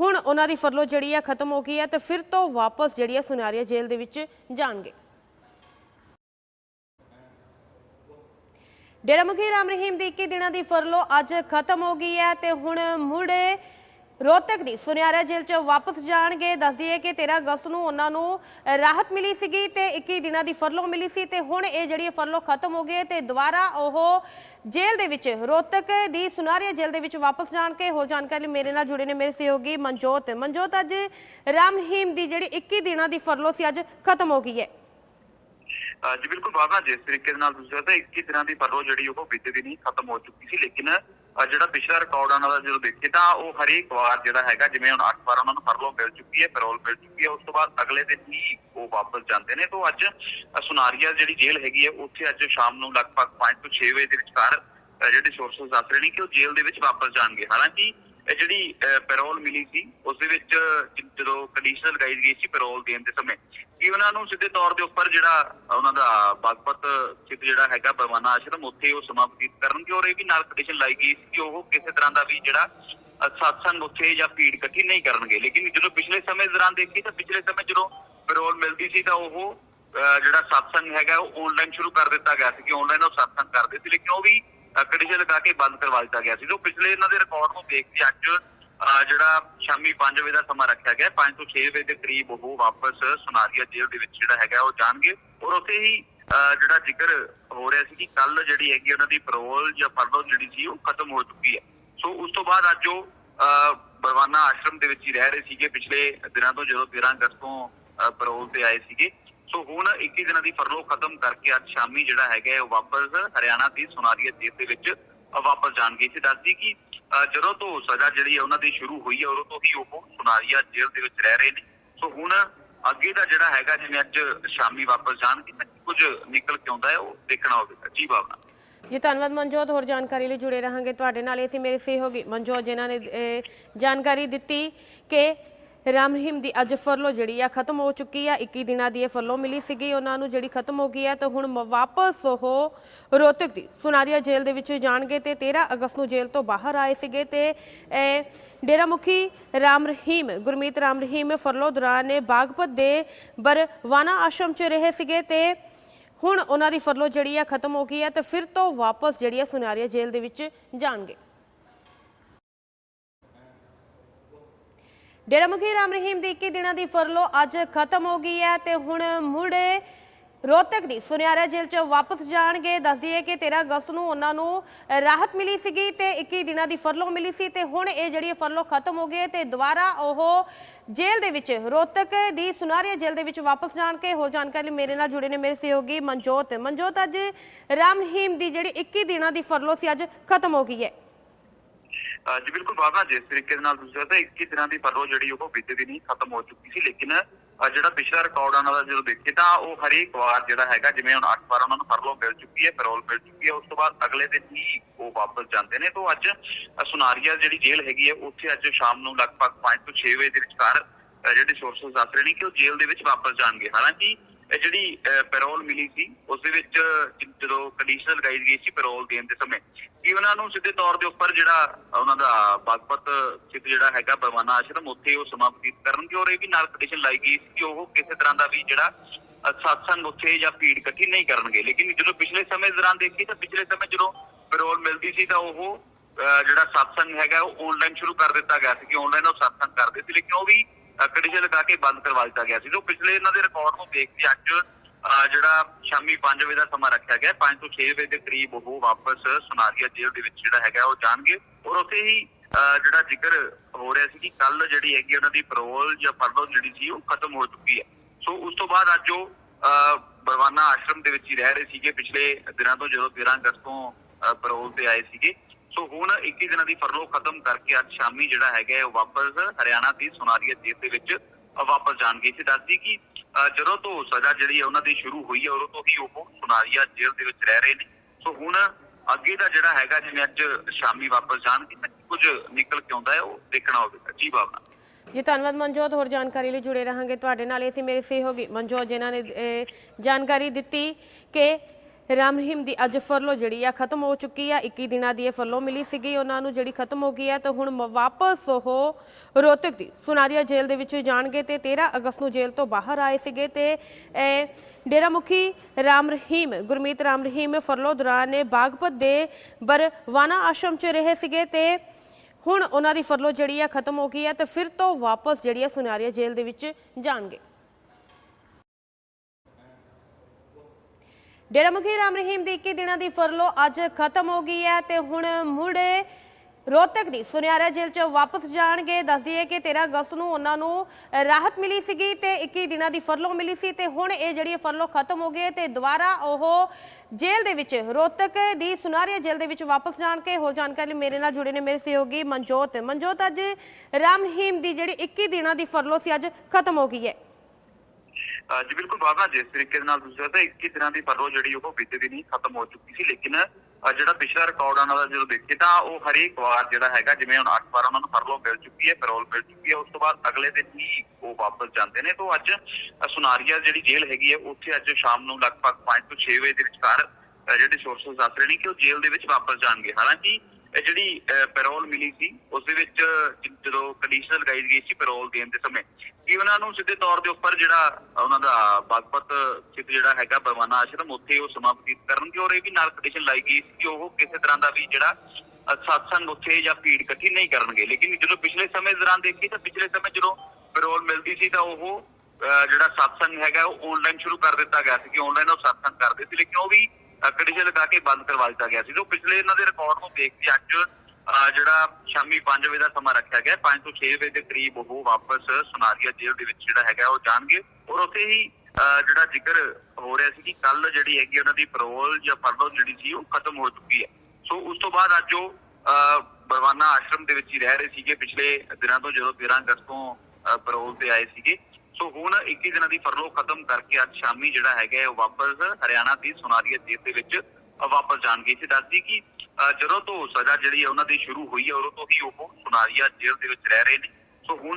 Speaker 1: ਹੁਣ ਉਹਨਾਂ ਦੀ ਫਰਲੋ ਜਿਹੜੀ ਆ ਖਤਮ ਹੋ ਗਈ ਹੈ ਤੇ ਫਿਰ ਤੋਂ ਵਾਪਸ ਜਿਹੜੀ ਆ ਸੁਨਾਰੀਆ ਜੇਲ੍ਹ ਦੇ ਵਿੱਚ ਜਾਣਗੇ। ਡੇਰਾ ਮੁਖੀ ਰਾਮ ਰਹੀਮ ਦੀ 21 ਦਿਨਾਂ ਦੀ ਫਰਲੋ ਅੱਜ ਖਤਮ ਹੋ ਗਈ ਹੈ ਤੇ ਹੁਣ ਮੁੜੇ ਰੋਹਤਕ ਦੀ ਸੁਨਿਆਰਾ ਜੇਲ੍ਹ 'ਚ ਵਾਪਸ ਜਾਣਗੇ। ਦੱਸ ਦਈਏ ਕਿ 13 ਅਗਸਤ ਨੂੰ ਉਹਨਾਂ ਨੂੰ ਰਾਹਤ ਮਿਲੀ ਸੀਗੀ ਤੇ 21 ਦਿਨਾਂ ਦੀ ਫਰਲੋ ਮਿਲੀ ਸੀ ਤੇ ਹੁਣ ਇਹ ਜਿਹੜੀ ਫਰਲੋ ਖਤਮ ਹੋ ਗਈ ਹੈ ਤੇ ਦੁਬਾਰਾ ਉਹ ਜੇਲ੍ਹ ਦੇ ਵਿੱਚ ਰੋਹਤਕ ਦੀ ਸੁਨਾਰੀਆ ਜੇਲ੍ਹ ਦੇ ਵਿੱਚ ਵਾਪਸ ਜਾਣ ਕੇ ਹੋਰ ਜਾਣਕਾਰੀ ਮੇਰੇ ਨਾਲ ਜੁੜੇ ਨੇ ਮੇਰੇ ਸਹਿਯੋਗੀ ਮਨਜੋਤ। ਮਨਜੋਤ, ਅੱਜ ਰਾਮ ਰਹੀਮ ਦੀ ਜਿਹੜੀ 21 ਦਿਨਾਂ ਦੀ ਫਰਲੋ ਸੀ, ਅੱਜ ਖਤਮ ਹੋ ਗਈ ਹੈ।
Speaker 2: ਜੀ ਬਿਲਕੁਲ ਬਾਬਾ, ਜਿਸ ਤਰੀਕੇ ਦੇ ਨਾਲ ਤੁਸੀਂ ਦੱਸਿਆ 21 ਦਿਨਾਂ ਦੀ ਫਰਲੋ ਜਿਹੜੀ ਉਹ ਬੀਤੇ ਦਿਨ ਹੀ ਖਤਮ ਹੋ ਚੁੱਕੀ ਸੀ, ਲੇਕਿਨ ਜਿਹੜਾ ਪਿਛਲਾ ਰਿਕਾਰਡ ਉਹਨਾਂ ਦਾ ਜਦੋਂ ਦੇਖੇ ਤਾਂ ਉਹ ਹਰੇਕ ਵਾਰ ਜਿਹੜਾ ਹੈਗਾ, ਜਿਵੇਂ ਹੁਣ 8 ਵਾਰ ਉਹਨਾਂ ਨੂੰ ਫਰਲੋ ਮਿਲ ਚੁੱਕੀ ਹੈ ਪੈਰੋਲ ਮਿਲ ਚੁੱਕੀ ਹੈ, ਉਸ ਤੋਂ ਬਾਅਦ ਅਗਲੇ ਦਿਨ ਹੀ ਉਹ ਵਾਪਸ ਜਾਂਦੇ ਨੇ। ਤੋਂ ਅੱਜ ਸੁਨਾਰੀਆ ਜਿਹੜੀ ਜੇਲ੍ਹ ਹੈਗੀ ਹੈ, ਉੱਥੇ ਅੱਜ ਸ਼ਾਮ ਨੂੰ ਲਗਭਗ 5 ਤੋਂ 6 ਵਜੇ ਦੇ ਵਿਚਕਾਰ ਜਿਹੜੇ ਸੋਰਸਸ ਦੱਸ ਰਹੇ ਨੇ ਕਿ ਉਹ ਜੇਲ੍ਹ ਦੇ ਵਿੱਚ ਵਾਪਸ ਜਾਣਗੇ। ਹਾਲਾਂਕਿ ਜਿਹੜੀ ਪੈਰੋਲ ਮਿਲੀ ਸੀ ਉਸ ਦੇ ਵਿੱਚ ਜਦੋਂ ਕੰਡੀਸ਼ਨ ਲਗਾਈ ਗਈ ਸੀ ਪੈਰੋਲ ਦੇਣ ਦੇ ਸਮੇਂ ਕਿ ਉਹਨਾਂ ਨੂੰ ਸਿੱਧੇ ਤੌਰ ਦੇ ਉੱਪਰ ਜਿਹੜਾ ਉਹਨਾਂ ਦਾ ਬਾਗਪਤ ਸਿੱਧ ਜਿਹੜਾ ਹੈਗਾ ਬਰਵਾਨਾ ਆਸ਼ਰਮ ਉੱਥੇ ਉਹ ਸਮਾਂ ਬਤੀਤ ਕਰਨਗੇ ਔਰ ਇਹ ਵੀ ਨਾਲ ਕੰਡੀਸ਼ਨ ਲਾਈ ਗਈ ਸੀ ਕਿ ਉਹ ਕਿਸੇ ਤਰ੍ਹਾਂ ਦਾ ਵੀ ਜਿਹੜਾ ਸਤਸੰਗ ਉੱਥੇ ਜਾਂ ਭੀੜ ਇਕੱਠੀ ਨਹੀਂ ਕਰਨਗੇ। ਲੇਕਿਨ ਜਦੋਂ ਪਿਛਲੇ ਸਮੇਂ ਦੌਰਾਨ ਦੇਖੀ ਤਾਂ ਪਿਛਲੇ ਸਮੇਂ ਜਦੋਂ ਪੈਰੋਲ ਮਿਲਦੀ ਸੀ ਤਾਂ ਉਹ ਅ, ਜਿਹੜਾ ਸਤਸੰਗ ਹੈਗਾ ਉਹ ਆਨਲਾਈਨ ਸ਼ੁਰੂ ਕਰ ਦਿੱਤਾ ਗਿਆ ਸੀ ਕਿ ਆਨਲਾਈਨ ਉਹ ਸਤਸੰਗ ਕਰਦੇ ਸੀ। ਲੇਕਿਨ ਉਹ ਵੀ ਕੰਡੀਸ਼ਨ ਲਗਾ ਕੇ ਬੰਦ ਕਰਵਾ ਦਿੱਤਾ ਗਿਆ ਸੀ। ਜੋ ਪਿਛਲੇ ਇਹਨਾਂ ਦੇ ਰਿਕਾਰਡ ਨੂੰ ਦੇਖ ਕੇ ਅੱਜ ਜਿਹੜਾ ਸ਼ਾਮੀ 5 ਵਜੇ ਦਾ ਸਮਾਂ ਰੱਖਿਆ ਗਿਆ 5 ਤੋਂ 6 ਵਜੇ ਦੇ ਕਰੀਬ ਉਹ ਵਾਪਸ ਸੁਨਾਰੀਆ ਜੇਲ੍ਹ ਦੇ ਵਿੱਚ ਜਿਹੜਾ ਹੈਗਾ ਉਹ ਜਾਣਗੇ। ਔਰ ਉੱਥੇ ਹੀ, ਅਹ, ਜਿਹੜਾ ਜ਼ਿਕਰ ਹੋ ਰਿਹਾ ਸੀ ਕਿ ਕੱਲ ਜਿਹੜੀ ਹੈਗੀ ਉਹਨਾਂ ਦੀ ਪੈਰੋਲ ਜਾਂ ਫਰਲੋ ਜਿਹੜੀ ਸੀ ਉਹ ਖਤਮ ਹੋ ਚੁੱਕੀ ਹੈ। ਸੋ ਉਸ ਤੋਂ ਬਾਅਦ ਅੱਜ ਉਹ, ਅਹ, ਬਰਵਾਨਾ ਆਸ਼ਰਮ ਦੇ ਵਿੱਚ ਹੀ ਰਹਿ ਰਹੇ ਸੀਗੇ। ਪਿਛਲੇ ਦਿਨਾਂ ਤੋਂ ਜਦੋਂ 13 ਅਗਸਤ ਤੋਂ ਪੈਰੋਲ ਤੇ ਆਏ ਸੀਗੇ। ਸੋ ਹੁਣ 21 ਦਿਨਾਂ ਦੀ ਫਰਲੋ ਖਤਮ ਕਰਕੇ ਅੱਜ ਸ਼ਾਮੀ ਜਿਹੜਾ ਹੈਗਾ ਉਹ ਵਾਪਸ ਹਰਿਆਣਾ ਦੀ ਸੁਨਾਰੀਆ ਜੇਲ੍ਹ ਦੇ ਵਿੱਚ ਵਾਪਸ ਜਾਣਗੇ। ਇਸ ਦੱਸਦੀ ਕਿ ਜਦੋਂ ਤੋਂ ਸਜ਼ਾ ਜਿਹੜੀ ਹੈ, ਉਹਨਾਂ ਦੀ ਸ਼ੁਰੂ ਹੋਈ ਹੈ, ਉਦੋਂ ਤੋਂ ਹੀ ਉਹ ਸੁਨਾਰੀਆ ਜੇਲ੍ਹ ਦੇ ਵਿੱਚ ਰਹਿ ਰਹੇ ਨੇ। ਸੋ ਹੁਣ ਅੱਗੇ ਦਾ ਜਿਹੜਾ ਹੈਗਾ, ਜਿਵੇਂ ਅੱਜ ਸ਼ਾਮੀ ਵਾਪਸ ਜਾਣਗੇ ਕੁਝ ਨਿਕਲ ਕੇ ਆਉਂਦਾ ਹੈ, ਉਹ ਦੇਖਣਾ ਹੋਵੇਗਾ ਜੀ ਬਾਬਾ
Speaker 1: ਜੀ, ਧੰਨਵਾਦ ਮਨਜੋਤ। ਹੋਰ ਜਾਣਕਾਰੀ ਲਈ ਜੁੜੇ ਰਹਾਂਗੇ ਤੁਹਾਡੇ ਨਾਲ। ਇਹ ਸੀ ਮੇਰੇ ਸਹਿਯੋਗੀ ਮਨਜੋਤ, ਜਿਨ੍ਹਾਂ ਨੇ ਜਾਣਕਾਰੀ ਦਿੱਤੀ ਕਿ ਰਾਮ ਰਹੀਮ ਦੀ ਅੱਜ ਫਰਲੋ ਜਿਹੜੀ ਆ ਖਤਮ ਹੋ ਚੁੱਕੀ ਆ। 21 ਦਿਨਾਂ ਦੀ ਇਹ ਫਰਲੋ ਮਿਲੀ ਸੀਗੀ। ਉਹਨਾਂ ਨੂੰ ਜਿਹੜੀ ਖਤਮ ਹੋ ਗਈ ਹੈ ਤਾਂ ਹੁਣ ਵਾਪਸ ਉਹ ਰੋਹਤਕ ਦੀ ਸੁਨਾਰੀਆ ਜੇਲ੍ਹ ਦੇ ਵਿੱਚ ਜਾਣਗੇ ਤੇ 13 ਅਗਸਤ ਨੂੰ ਜੇਲ੍ਹ ਤੋਂ ਬਾਹਰ ਆਏ ਸੀਗੇ ਤੇ ਇਹ ਡੇਰਾ ਮੁਖੀ ਰਾਮ ਰਹੀਮ, ਗੁਰਮੀਤ ਰਾਮ ਰਹੀਮ ਫਰਲੋ ਦੌਰਾਨ ਬਾਗਪਤ ਦੇ ਬਰਵਾਨਾ ਆਸ਼ਰਮ 'ਚ ਰਹੇ ਸੀਗੇ ਤੇ ਹੁਣ ਉਹਨਾਂ ਦੀ ਫਰਲੋ ਜਿਹੜੀ ਆ ਖਤਮ ਹੋ ਗਈ ਹੈ ਤੇ ਫਿਰ ਤੋਂ ਵਾਪਸ ਜਿਹੜੀ ਆ ਸੁਨਾਰੀਆ ਜੇਲ੍ਹ ਦੇ ਵਿੱਚ ਜਾਣਗੇ। ਡੇਰਾ ਮੁਖੀ ਰਾਮ ਰਹੀਮ ਦੀ 21 ਦਿਨਾਂ ਦੀ ਫਰਲੋ ਅੱਜ ਖਤਮ ਹੋ ਗਈ ਹੈ ਤੇ ਹੁਣ ਮੁੜੇ ਰੋਹਤਕ ਦੀ ਸੁਨਿਆਰਾ ਜੇਲ੍ਹ 'ਚ ਵਾਪਸ ਜਾਣਗੇ। ਦੱਸ ਦਈਏ ਕਿ 13 ਅਗਸਤ ਨੂੰ ਉਹਨਾਂ ਨੂੰ ਰਾਹਤ ਮਿਲੀ ਸੀਗੀ ਤੇ 21 ਦਿਨਾਂ ਦੀ ਫਰਲੋ ਮਿਲੀ ਸੀ ਤੇ ਹੁਣ ਇਹ ਜਿਹੜੀ ਫਰਲੋ ਖਤਮ ਹੋ ਗਈ ਹੈ ਤੇ ਦੁਬਾਰਾ ਉਹ ਜੇਲ੍ਹ ਦੇ ਵਿੱਚ ਰੋਹਤਕ ਦੀ ਸੁਨਾਰੀਆ ਜੇਲ੍ਹ ਦੇ ਵਿੱਚ ਵਾਪਸ ਜਾਣ ਕੇ ਹੋਰ ਜਾਣਕਾਰੀ ਲਈ ਮੇਰੇ ਨਾਲ ਜੁੜੇ ਨੇ ਮੇਰੇ ਸਹਿਯੋਗੀ ਮਨਜੋਤ। ਮਨਜੋਤ, ਅੱਜ ਰਾਮ ਰਹੀਮ ਦੀ ਜਿਹੜੀ 21 ਦਿਨਾਂ ਦੀ ਫਰਲੋ ਸੀ, ਅੱਜ ਖਤਮ ਹੋ ਗਈ ਹੈ।
Speaker 2: ਜੀ ਬਿਲਕੁਲ ਬਾਬਾ ਜਿਸ ਤਰੀਕੇ ਦੇ ਨਾਲ ਤੁਸੀਂ ਦੱਸਿਆ 21 ਦਿਨਾਂ ਦੀ ਫਰਲੋ ਜਿਹੜੀ ਉਹ ਬੀਤੇ ਦੀ ਨਹੀਂ ਖਤਮ ਹੋ ਚੁੱਕੀ ਸੀ, ਲੇਕਿਨ ਜਿਹੜਾ ਪਿਛਲਾ ਰਿਕਾਰਡ ਉਹਨਾਂ ਦਾ ਜਦੋਂ ਦੇਖੀਏ ਤਾਂ ਉਹ ਹਰੇਕ ਵਾਰ ਜਿਹੜਾ ਹੈਗਾ, ਜਿਵੇਂ ਹੁਣ 8 ਵਾਰ ਉਹਨਾਂ ਨੂੰ ਫਰਲੋ ਮਿਲ ਚੁੱਕੀ ਹੈ ਪੈਰੋਲ ਮਿਲ ਚੁੱਕੀ ਹੈ, ਉਸ ਤੋਂ ਬਾਅਦ ਅਗਲੇ ਦਿਨ ਹੀ ਉਹ ਵਾਪਸ ਜਾਂਦੇ ਨੇ। ਤੋਂ ਅੱਜ ਸੁਨਾਰੀਆ ਜਿਹੜੀ ਜੇਲ੍ਹ ਹੈਗੀ ਹੈ, ਉੱਥੇ ਅੱਜ ਸ਼ਾਮ ਨੂੰ ਲਗਭਗ 5 ਤੋਂ 6 ਵਜੇ ਦੇ ਵਿਚਕਾਰ ਜਿਹੜੇ ਸੋਰਸਸ ਦੱਸ ਰਹੇ ਨੇ ਕਿ ਉਹ ਜੇਲ੍ਹ ਦੇ ਵਿੱਚ ਵਾਪਸ ਜਾਣਗੇ। ਹਾਲਾਂਕਿ ਇਹ ਜਿਹੜੀ ਪੈਰੋਲ ਮਿਲੀ ਸੀ, ਉਸ ਦੇ ਵਿੱਚ ਜਦੋਂ ਕੰਡੀਸ਼ਨ ਲਗਾਈ ਗਈ ਸੀ ਪੈਰੋਲ ਦੇਣ ਦੇ ਸਮੇਂ ਕਿ ਉਹਨਾਂ ਨੂੰ ਸਿੱਧੇ ਤੌਰ ਦੇ ਉੱਪਰ ਜਿਹੜਾ ਉਹਨਾਂ ਦਾ ਬਾਗਪਤ ਸਿੱਧ ਜਿਹੜਾ ਹੈਗਾ ਬਰਵਾਨਾ ਆਸ਼ਰਮ ਉੱਥੇ ਉਹ ਸਮਾਂ ਕਰਨਗੇ ਔਰ ਇਹ ਵੀ ਨਾਲ ਕੰਡੀਸ਼ਨ ਲਾਈ ਗਈ ਕਿ ਉਹ ਕਿਸੇ ਤਰ੍ਹਾਂ ਦਾ ਵੀ ਜਿਹੜਾ ਸਤਸੰਗ ਉੱਥੇ ਜਾਂ ਭੀੜ ਇਕੱਠੀ ਨਹੀਂ ਕਰਨਗੇ। ਲੇਕਿਨ ਜਦੋਂ ਪਿਛਲੇ ਸਮੇਂ ਦੌਰਾਨ ਦੇਖੀ ਤਾਂ ਪਿਛਲੇ ਸਮੇਂ ਜਦੋਂ ਪੈਰੋਲ ਮਿਲਦੀ ਸੀ ਤਾਂ ਉਹ ਅ, ਜਿਹੜਾ ਸਤਸੰਗ ਹੈਗਾ ਉਹ ਆਨਲਾਈਨ ਸ਼ੁਰੂ ਕਰ ਦਿੱਤਾ ਗਿਆ ਸੀ ਕਿ ਆਨਲਾਈਨ ਉਹ ਸਤਸੰਗ ਕਰਦੇ ਸੀ। ਲੇਕਿਨ ਉਹ ਵੀ ਕੰਡੀਸ਼ਨ ਲਗਾ ਕੇ ਬੰਦ ਕਰਵਾ ਦਿੱਤਾ ਗਿਆ ਸੀ। ਜੋ ਪਿਛਲੇ ਇਹਨਾਂ ਦੇ ਰਿਕਾਰਡ ਨੂੰ ਦੇਖ ਕੇ ਅੱਜ ਜਿਹੜਾ ਸ਼ਾਮੀ 5 ਵਜੇ ਦਾ ਸਮਾਂ ਰੱਖਿਆ ਗਿਆ 5 ਤੋਂ 6 ਵਜੇ ਦੇ ਕਰੀਬ ਉਹ ਵਾਪਸ ਸੁਨਾਰੀਆ ਜੇਲ੍ਹ ਦੇ ਵਿੱਚ ਜਿਹੜਾ ਹੈਗਾ ਉਹ ਜਾਣਗੇ। ਔਰ ਉੱਥੇ ਹੀ ਅਹ ਜਿਹੜਾ ਜ਼ਿਕਰ ਹੋ ਰਿਹਾ ਸੀ ਕਿ ਕੱਲ ਜਿਹੜੀ ਹੈਗੀ ਉਹਨਾਂ ਦੀ ਪੈਰੋਲ ਜਾਂ ਫਰਲੋ ਜਿਹੜੀ ਸੀ ਉਹ ਖਤਮ ਹੋ ਚੁੱਕੀ ਹੈ। ਸੋ ਉਸ ਤੋਂ ਬਾਅਦ ਅੱਜ ਉਹ ਅਹ ਬਰਵਾਨਾ ਆਸ਼ਰਮ ਦੇ ਵਿੱਚ ਹੀ ਰਹਿ ਰਹੇ ਸੀਗੇ ਪਿਛਲੇ ਦਿਨਾਂ ਤੋਂ ਜਦੋਂ 13 ਅਗਸਤ ਤੋਂ ਪੈਰੋਲ ਤੇ ਆਏ ਸੀਗੇ। ਸੋ ਹੁਣ 21 ਦਿਨਾਂ ਦੀ ਫਰਲੋ ਖਤਮ ਕਰਕੇ ਅੱਜ ਸ਼ਾਮੀ ਜਿਹੜਾ ਹੈਗਾ ਉਹ ਵਾਪਸ ਹਰਿਆਣਾ ਦੀ ਸੁਨਾਰੀਆ ਜੇਲ੍ਹ ਦੇ ਵਿੱਚ ਵਾਪਸ ਜਾਣਗੇ। ਇਸੇ ਦੱਸਦੀ ਕਿ ਜਦੋਂ ਤੋਂ ਸਜ਼ਾ ਜਿਹੜੀ ਉਹਨਾਂ ਦੀ ਸ਼ੁਰੂ ਹੋਈ ਹੈ, ਉਦੋਂ ਤੋਂ ਹੀ ਉਹ ਸੁਨਾਰੀਆ ਜੇਲ੍ਹ ਦੇ ਵਿੱਚ ਰਹਿ ਰਹੇ ਨੇ। ਸੋ ਹੁਣ ਅੱਗੇ ਦਾ ਜਿਹੜਾ ਹੈਗਾ, ਜਿਵੇਂ ਅੱਜ ਸ਼ਾਮੀ ਵਾਪਸ ਜਾਣਗੇ ਕੁਝ ਨਿਕਲ ਕੇ ਆਉਂਦਾ ਹੈ, ਉਹ ਦੇਖਣਾ ਹੋਵੇਗਾ। ਜੀ ਬਾਬਾ
Speaker 1: ਜੀ, ਧੰਨਵਾਦ ਮਨਜੋਤ, ਹੋਰ ਜਾਣਕਾਰੀ ਲਈ ਜੁੜੇ ਰਹਾਂਗੇ ਤੁਹਾਡੇ ਨਾਲ। ਇਹ ਸੀ ਮੇਰੇ ਸਹਿਯੋਗੀ ਮਨਜੋਤ, ਜਿਨ੍ਹਾਂ ਨੇ ਜਾਣਕਾਰੀ ਦਿੱਤੀ ਕਿ ਰਾਮ ਰਹੀਮ ਦੀ ਅੱਜ ਫਰਲੋ ਜਿਹੜੀ ਆ ਖਤਮ ਹੋ ਚੁੱਕੀ ਆ। 21 ਦਿਨਾਂ ਦੀ ਇਹ ਫਰਲੋ ਮਿਲੀ ਸੀਗੀ, ਉਹਨਾਂ ਨੂੰ ਜਿਹੜੀ ਖਤਮ ਹੋ ਗਈ ਆ, ਤਾਂ ਹੁਣ ਵਾਪਸ ਉਹ ਰੋਹਤਕ ਦੀ ਸੁਨਾਰੀਆ ਜੇਲ੍ਹ ਦੇ ਵਿੱਚ ਜਾਣਗੇ ਤੇ 13 ਅਗਸਤ ਨੂੰ ਜੇਲ੍ਹ ਤੋਂ ਬਾਹਰ ਆਏ ਸੀਗੇ ਤੇ ਇਹ ਡੇਰਾ ਮੁਖੀ ਰਾਮ ਰਹੀਮ, ਗੁਰਮੀਤ ਰਾਮ ਰਹੀਮ ਫਰਲੋ ਦੌਰਾਨ ਬਾਗਪਤ ਦੇ ਬਰਵਾਨਾ ਆਸ਼ਰਮ 'ਚ ਰਹੇ ਸੀਗੇ ਤੇ ਹੁਣ ਉਹਨਾਂ ਦੀ ਫਰਲੋ ਜਿਹੜੀ ਆ ਖਤਮ ਹੋ ਗਈ ਹੈ ਤੇ ਫਿਰ ਤੋਂ ਵਾਪਸ ਜਿਹੜੀ ਆ ਸੁਨਾਰੀਆ ਜੇਲ੍ਹ ਦੇ ਵਿੱਚ ਜਾਣਗੇ। ਡੇਰਾ ਮੁਖੀ ਰਾਮ ਰਹੀਮ ਦੀ 21 ਦਿਨਾਂ ਦੀ ਫਰਲੋ ਅੱਜ ਖਤਮ ਹੋ ਗਈ ਹੈ ਤੇ ਹੁਣ ਮੁੜ ਰੋਹਤਕ ਦੀ ਸੁਨਿਆਰਾ ਜੇਲ੍ਹ 'ਚ ਵਾਪਸ ਜਾਣਗੇ। ਦੱਸ ਦਈਏ ਕਿ 13 ਅਗਸਤ ਨੂੰ ਉਹਨਾਂ ਨੂੰ ਰਾਹਤ ਮਿਲੀ ਸੀਗੀ ਤੇ 21 ਦਿਨਾਂ ਦੀ ਫਰਲੋ ਮਿਲੀ ਸੀ ਤੇ ਹੁਣ ਇਹ ਜਿਹੜੀ ਫਰਲੋ ਖਤਮ ਹੋ ਗਈ ਹੈ ਤੇ ਦੁਬਾਰਾ ਉਹ ਜੇਲ੍ਹ ਦੇ ਵਿੱਚ ਰੋਹਤਕ ਦੀ ਸੁਨਾਰੀਆ ਜੇਲ੍ਹ ਦੇ ਵਿੱਚ ਵਾਪਸ ਜਾਣ ਕੇ ਹੋਰ ਜਾਣਕਾਰੀ ਮੇਰੇ ਨਾਲ ਜੁੜੇ ਨੇ ਮੇਰੇ ਸਹਿਯੋਗੀ ਮਨਜੋਤ। ਮਨਜੋਤ, ਅੱਜ ਰਾਮ ਰਹੀਮ ਦੀ ਜਿਹੜੀ 21 ਦਿਨਾਂ ਦੀ ਫਰਲੋ ਸੀ, ਅੱਜ ਖਤਮ ਹੋ ਗਈ ਹੈ।
Speaker 2: ਜੀ ਬਿਲਕੁਲ ਬਾਬਾ, ਜਿਸ ਤਰੀਕੇ ਦੇ ਨਾਲ ਤੁਸੀਂ ਦੱਸਿਆ 21 ਦਿਨਾਂ ਦੀ ਫਰਲੋ ਜਿਹੜੀ ਉਹ ਬੀਤੇ ਦਿਨ ਹੀ ਖਤਮ ਹੋ ਚੁੱਕੀ ਸੀ, ਲੇਕਿਨ ਜਿਹੜਾ ਪਿਛਲਾ ਰਿਕਾਰਡ ਉਹਨਾਂ ਦਾ ਜਦੋਂ ਦੇਖੇ ਤਾਂ ਉਹ ਹਰੇਕ ਵਾਰ ਜਿਹੜਾ ਹੈਗਾ, ਜਿਵੇਂ ਹੁਣ 8 ਵਾਰ ਉਹਨਾਂ ਨੂੰ ਫਰਲੋ ਮਿਲ ਚੁੱਕੀ ਹੈ ਪੈਰੋਲ ਮਿਲ ਚੁੱਕੀ ਹੈ, ਉਸ ਤੋਂ ਬਾਅਦ ਅਗਲੇ ਦਿਨ ਹੀ ਉਹ ਵਾਪਸ ਜਾਂਦੇ ਨੇ। ਤੋਂ ਅੱਜ ਸੁਨਾਰੀਆ ਜਿਹੜੀ ਜੇਲ੍ਹ ਹੈਗੀ ਹੈ, ਉੱਥੇ ਅੱਜ ਸ਼ਾਮ ਨੂੰ ਲਗਭਗ 5 ਤੋਂ 6 ਵਜੇ ਦੇ ਵਿਚਕਾਰ, ਅਹ ਜਿਹੜੇ ਸੋਰਸਸ ਦੱਸ ਰਹੇ ਨੇ ਕਿ ਉਹ ਜੇਲ੍ਹ ਦੇ ਵਿੱਚ ਵਾਪਸ ਜਾਣਗੇ। ਹਾਲਾਂਕਿ, ਇਹ ਜਿਹੜੀ ਪੈਰੋਲ ਮਿਲੀ ਸੀ, ਉਸ ਦੇ ਵਿੱਚ ਜਦੋਂ ਕੰਡੀਸ਼ਨ ਲਗਾਈ ਗਈ ਸੀ ਪੈਰੋਲ ਦੇਣ ਦੇ ਸਮੇਂ ਕਿ ਉਹਨਾਂ ਨੂੰ ਸਿੱਧੇ ਤੌਰ ਦੇ ਉੱਪਰ ਜਿਹੜਾ ਉਹਨਾਂ ਦਾ ਬਾਗਪਤ ਸਥਿਤ ਜਿਹੜਾ ਹੈਗਾ ਬਰਵਾਨਾ ਆਸ਼ਰਮ, ਉੱਥੇ ਉਹ ਸਮਾਂ ਕਰਨਗੇ ਔਰ ਇਹ ਵੀ ਨਾਲ ਕੰਡੀਸ਼ਨ ਲਾਈ ਗਈ ਕਿ ਉਹ ਕਿਸੇ ਤਰ੍ਹਾਂ ਦਾ ਵੀ ਜਿਹੜਾ ਸਤਸੰਗ ਉੱਥੇ ਜਾਂ ਭੀੜ ਇਕੱਠੀ ਨਹੀਂ ਕਰਨਗੇ। ਲੇਕਿਨ ਜਦੋਂ ਪਿਛਲੇ ਸਮੇਂ ਦੌਰਾਨ ਦੇਖੀ ਤਾਂ ਪਿਛਲੇ ਸਮੇਂ ਜਦੋਂ ਪੈਰੋਲ ਮਿਲਦੀ ਸੀ ਤਾਂ ਉਹ ਜਿਹੜਾ ਸਤਸੰਗ ਹੈਗਾ ਉਹ ਆਨਲਾਈਨ ਸ਼ੁਰੂ ਕਰ ਦਿੱਤਾ ਗਿਆ ਸੀ ਕਿ ਆਨਲਾਈਨ ਉਹ ਸਤਸੰਗ ਕਰਦੇ ਸੀ। ਲੇਕਿਨ ਉਹ ਵੀ ਕੰਡੀਸ਼ਨ ਲਗਾ ਕੇ ਬੰਦ ਕਰਵਾ ਦਿੱਤਾ ਗਿਆ ਸੀ। ਜੋ ਪਿਛਲੇ ਇਹਨਾਂ ਦੇ ਰਿਕਾਰਡ ਨੂੰ ਦੇਖ ਕੇ ਅੱਜ ਜਿਹੜਾ ਸ਼ਾਮੀ 5 ਵਜੇ ਦਾ ਸਮਾਂ ਰੱਖਿਆ ਗਿਆ 5 ਤੋਂ 6 ਵਜੇ ਦੇ ਕਰੀਬ ਉਹ ਵਾਪਸ ਸੁਨਾਰੀਆ ਜੇਲ੍ਹ ਦੇ ਵਿੱਚ ਜਿਹੜਾ ਹੈਗਾ ਉਹ ਜਾਣਗੇ। ਔਰ ਉੱਥੇ ਹੀ ਜਿਹੜਾ ਜ਼ਿਕਰ ਹੋ ਰਿਹਾ ਸੀ ਕਿ ਕੱਲ ਜਿਹੜੀ ਹੈਗੀ ਉਹਨਾਂ ਦੀ ਪੈਰੋਲ ਜਾਂ ਫਰਲੋ ਜਿਹੜੀ ਸੀ ਉਹ ਖਤਮ ਹੋ ਚੁੱਕੀ ਹੈ। ਸੋ ਉਸ ਤੋਂ ਬਾਅਦ ਅੱਜ ਉਹ ਬਰਵਾਨਾ ਆਸ਼ਰਮ ਦੇ ਵਿੱਚ ਹੀ ਰਹਿ ਰਹੇ ਸੀਗੇ। ਪਿਛਲੇ ਦਿਨਾਂ ਤੋਂ ਜਦੋਂ 13 ਅਗਸਤ ਤੋਂ ਪੈਰੋਲ ਤੇ ਆਏ ਸੀਗੇ। ਸੋ ਹੁਣ 21 ਦਿਨਾਂ ਦੀ ਫਰਲੋ ਖਤਮ ਕਰਕੇ ਅੱਜ ਸ਼ਾਮੀ ਜਿਹੜਾ ਹੈਗਾ ਉਹ ਵਾਪਸ ਹਰਿਆਣਾ ਦੀ ਸੁਨਾਰੀਆ ਜੇਲ੍ਹ ਦੇ ਵਿੱਚ ਵਾਪਸ ਜਾਣਗੇ। ਇਸ ਦੱਸਦੀ ਕਿ ਜਦੋਂ ਤੋਂ ਸਜ਼ਾ ਜਿਹੜੀ ਹੈ ਉਹਨਾਂ ਦੀ ਸ਼ੁਰੂ ਹੋਈ ਹੈ, ਉਦੋਂ ਤੋਂ ਹੀ ਉਹ ਸੁਨਾਰੀਆ ਜੇਲ੍ਹ ਦੇ ਵਿੱਚ ਰਹਿ ਰਹੇ ਨੇ। ਸੋ ਹੁਣ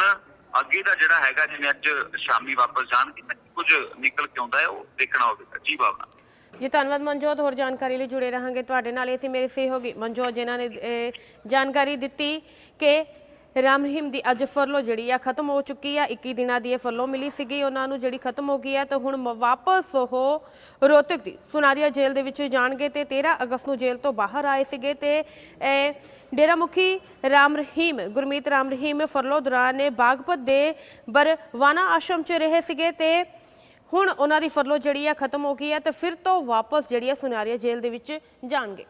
Speaker 2: ਅੱਗੇ ਦਾ ਜਿਹੜਾ ਹੈਗਾ, ਜਿਵੇਂ ਅੱਜ ਸ਼ਾਮੀ ਵਾਪਸ ਜਾਣਗੇ, ਤਾਂ ਕੁਝ ਨਿਕਲ ਕੇ ਆਉਂਦਾ ਹੈ, ਉਹ ਦੇਖਣਾ ਹੋਵੇਗਾ ਜੀ ਬਾਬਾ
Speaker 1: ਜੀ, ਧੰਨਵਾਦ ਮਨਜੋਤ, ਹੋਰ ਜਾਣਕਾਰੀ ਲਈ ਜੁੜੇ ਰਹਾਂਗੇ ਤੁਹਾਡੇ ਨਾਲ। ਇਹ ਸੀ ਮੇਰੇ ਸਹਿਯੋਗੀ ਮਨਜੋਤ, ਜਿਨ੍ਹਾਂ ਨੇ ਜਾਣਕਾਰੀ ਦਿੱਤੀ ਕਿ ਰਾਮ ਰਹੀਮ ਦੀ ਅੱਜ ਫਰਲੋ ਜਿਹੜੀ ਆ ਖਤਮ ਹੋ ਚੁੱਕੀ ਆ। 21 ਦਿਨਾਂ ਦੀ ਇਹ ਫਰਲੋ ਮਿਲੀ ਸੀਗੀ। ਉਹਨਾਂ ਨੂੰ ਜਿਹੜੀ ਖਤਮ ਹੋ ਗਈ ਆ ਤਾਂ ਹੁਣ ਮ- ਵਾਪਸ ਉਹ ਰੋਹਤਕ ਦੀ ਸੁਨਾਰੀਆ ਜੇਲ੍ਹ ਦੇ ਵਿੱਚ ਜਾਣਗੇ ਤੇ 13 ਅਗਸਤ ਨੂੰ ਜੇਲ੍ਹ ਤੋਂ ਬਾਹਰ ਆਏ ਸੀਗੇ ਤੇ ਡੇਰਾ ਮੁਖੀ ਰਾਮ ਰਹੀਮ, ਗੁਰਮੀਤ ਰਾਮ ਰਹੀਮ ਫਰਲੋ ਦੌਰਾਨ ਬਾਗਪਤ ਦੇ ਬਰਵਾਨਾ ਆਸ਼ਰਮ 'ਚ ਰਹੇ ਸੀਗੇ ਤੇ ਹੁਣ ਉਹਨਾਂ ਦੀ ਫਰਲੋ ਜਿਹੜੀ ਆ ਖਤਮ ਹੋ ਗਈ ਹੈ ਤੇ ਫਿਰ ਤੋਂ ਵਾਪਸ ਜਿਹੜੀ ਆ ਸੁਨਾਰੀਆ ਜੇਲ੍ਹ ਦੇ ਵਿੱਚ ਜਾਣਗੇ।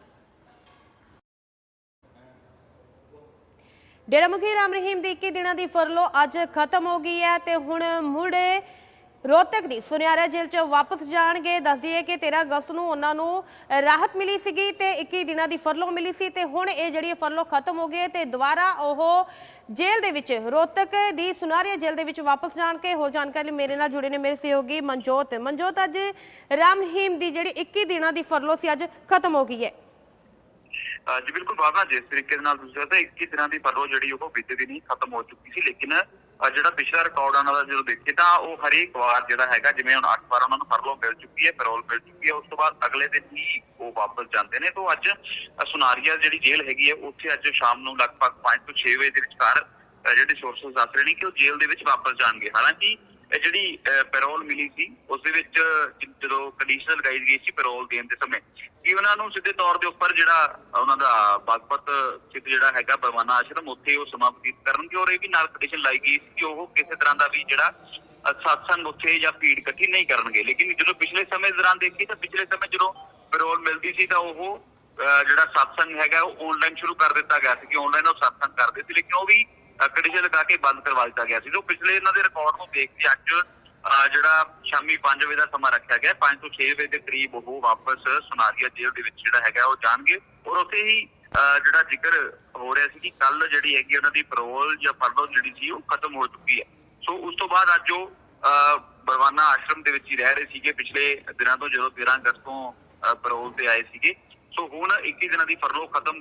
Speaker 1: ਡੇਰਾ ਮੁਖੀ ਰਾਮ ਰਹੀਮ ਦੀ 21 ਦਿਨਾਂ ਦੀ ਫਰਲੋ ਅੱਜ ਖਤਮ ਹੋ ਗਈ ਹੈ ਤੇ ਹੁਣ ਮੁੜ ਰੋਹਤਕ ਦੀ ਸੁਨਿਆਰਾ ਜੇਲ੍ਹ 'ਚ ਵਾਪਸ ਜਾਣਗੇ। ਦੱਸ ਦਈਏ ਕਿ 13 ਅਗਸਤ ਨੂੰ ਉਹਨਾਂ ਨੂੰ ਰਾਹਤ ਮਿਲੀ ਸੀਗੀ ਤੇ 21 ਦਿਨਾਂ ਦੀ ਫਰਲੋ ਮਿਲੀ ਸੀ ਤੇ ਹੁਣ ਇਹ ਜਿਹੜੀ ਫਰਲੋ ਖਤਮ ਹੋ ਗਈ ਹੈ ਤੇ ਦੁਬਾਰਾ ਉਹ ਜੇਲ੍ਹ ਦੇ ਵਿੱਚ ਰੋਹਤਕ ਦੀ ਸੁਨਾਰੀਆ ਜੇਲ੍ਹ ਦੇ ਵਿੱਚ ਵਾਪਸ ਜਾਣ ਕੇ ਹੋਰ ਜਾਣਕਾਰੀ ਮੇਰੇ ਨਾਲ ਜੁੜੇ ਨੇ ਮੇਰੇ ਸਹਿਯੋਗੀ ਮਨਜੋਤ। ਮਨਜੋਤ, ਅੱਜ ਰਾਮ ਰਹੀਮ ਦੀ ਜਿਹੜੀ 21 ਦਿਨਾਂ ਦੀ ਫਰਲੋ ਸੀ, ਅੱਜ ਖਤਮ ਹੋ ਗਈ ਹੈ।
Speaker 2: ਜੀ ਬਿਲਕੁਲ ਬਾਬਾ, ਜਿਸ ਤਰੀਕੇ ਦੇ ਨਾਲ ਤੁਸੀਂ ਦੱਸਿਆ 21 ਦਿਨਾਂ ਦੀ ਫਰਲੋ ਜਿਹੜੀ ਉਹ ਬੀਤੇ ਦਿਨ ਹੀ ਖਤਮ ਹੋ ਚੁੱਕੀ ਸੀ, ਲੇਕਿਨ ਜਿਹੜਾ ਪਿਛਲਾ ਰਿਕਾਰਡ ਉਹਨਾਂ ਦਾ ਜਦੋਂ ਦੇਖੇ ਤਾਂ ਉਹ ਹਰੇਕ ਵਾਰ ਜਿਹੜਾ ਹੈਗਾ, ਜਿਵੇਂ ਹੁਣ 8 ਵਾਰ ਉਹਨਾਂ ਨੂੰ ਫਰਲੋ ਮਿਲ ਚੁੱਕੀ ਹੈ, ਪੈਰੋਲ ਮਿਲ ਚੁੱਕੀ ਹੈ, ਉਸ ਤੋਂ ਬਾਅਦ ਅਗਲੇ ਦਿਨ ਹੀ ਉਹ ਵਾਪਸ ਜਾਂਦੇ ਨੇ। ਤੋਂ ਅੱਜ ਸੁਨਾਰੀਆ ਜਿਹੜੀ ਜੇਲ੍ਹ ਹੈਗੀ ਹੈ, ਉੱਥੇ ਅੱਜ ਸ਼ਾਮ ਨੂੰ ਲਗਭਗ 5 ਤੋਂ 6 ਵਜੇ ਦੇ ਵਿਚਕਾਰ ਜਿਹੜੇ ਸੋਰਸਸ ਦੱਸ ਰਹੇ ਨੇ ਕਿ ਉਹ ਜੇਲ੍ਹ ਦੇ ਵਿੱਚ ਵਾਪਸ ਜਾਣਗੇ। ਹਾਲਾਂਕਿ ਇਹ ਜਿਹੜੀ ਪੈਰੋਲ ਮਿਲੀ ਸੀ, ਉਸ ਦੇ ਵਿੱਚ ਜਦੋਂ ਕੰਡੀਸ਼ਨ ਲਗਾਈ ਗਈ ਸੀ ਪੈਰੋਲ ਦੇਣ ਦੇ ਸਮੇਂ ਕਿ ਉਹਨਾਂ ਨੂੰ ਸਿੱਧੇ ਤੌਰ ਦੇ ਉੱਪਰ ਜਿਹੜਾ ਉਹਨਾਂ ਦਾ ਬਾਗਪਤ ਸਥਿਤ ਜਿਹੜਾ ਹੈਗਾ ਬਰਵਾਨਾ ਆਸ਼ਰਮ ਉੱਥੇ ਉਹ ਸਮਾਂ ਕਰਨਗੇ ਔਰ ਇਹ ਵੀ ਨਾਲ ਕੰਡੀਸ਼ਨ ਲਾਈ ਗਈ ਕਿ ਉਹ ਕਿਸੇ ਤਰ੍ਹਾਂ ਦਾ ਵੀ ਜਿਹੜਾ ਸਤਸੰਗ ਉੱਥੇ ਜਾਂ ਭੀੜ ਇਕੱਠੀ ਨਹੀਂ ਕਰਨਗੇ। ਲੇਕਿਨ ਜਦੋਂ ਪਿਛਲੇ ਸਮੇਂ ਦੌਰਾਨ ਦੇਖੀ ਤਾਂ ਪਿਛਲੇ ਸਮੇਂ ਜਦੋਂ ਪੈਰੋਲ ਮਿਲਦੀ ਸੀ ਤਾਂ ਉਹ ਅ, ਜਿਹੜਾ ਸਤਸੰਗ ਹੈਗਾ ਉਹ ਆਨਲਾਈਨ ਸ਼ੁਰੂ ਕਰ ਦਿੱਤਾ ਗਿਆ ਸੀ ਕਿ ਆਨਲਾਈਨ ਉਹ ਸਤਸੰਗ ਕਰਦੇ ਸੀ। ਲੇਕਿਨ ਉਹ ਵੀ ਕੰਡੀਸ਼ਨ ਲਗਾ ਕੇ ਬੰਦ ਕਰਵਾ ਦਿੱਤਾ ਗਿਆ ਸੀ। ਜੋ ਪਿਛਲੇ ਇਹਨਾਂ ਦੇ ਰਿਕਾਰਡ ਨੂੰ ਦੇਖ ਕੇ ਅੱਜ ਜਿਹੜਾ ਸ਼ਾਮੀ 5 ਵਜੇ ਦਾ ਸਮਾਂ ਰੱਖਿਆ ਗਿਆ 5 ਤੋਂ 6 ਵਜੇ ਦੇ ਕਰੀਬ ਉਹ ਵਾਪਸ ਸੁਨਾਰੀਆ ਜੇਲ੍ਹ ਦੇ ਵਿੱਚ ਜਿਹੜਾ ਹੈਗਾ ਉਹ ਜਾਣਗੇ। ਔਰ ਉੱਥੇ ਹੀ ਜਿਹੜਾ ਜ਼ਿਕਰ ਹੋ ਰਿਹਾ ਸੀ ਕਿ ਕੱਲ ਜਿਹੜੀ ਹੈਗੀ ਉਹਨਾਂ ਦੀ ਪੈਰੋਲ ਜਾਂ ਫਰਲੋ ਜਿਹੜੀ ਸੀ ਉਹ ਖਤਮ ਹੋ ਚੁੱਕੀ ਹੈ। ਸੋ ਉਸ ਤੋਂ ਬਾਅਦ ਅੱਜ ਉਹ ਅਹ ਬਰਵਾਨਾ ਆਸ਼ਰਮ ਦੇ ਵਿੱਚ ਹੀ ਰਹਿ ਰਹੇ ਸੀਗੇ। ਪਿਛਲੇ ਦਿਨਾਂ ਤੋਂ ਜਦੋਂ 13 ਅਗਸਤ ਤੋਂ ਪੈਰੋਲ ਤੇ ਆਏ ਸੀਗੇ। ਸੋ ਹੁਣ 21 ਦਿਨਾਂ ਦੀ ਫਰਲੋ ਖਤਮ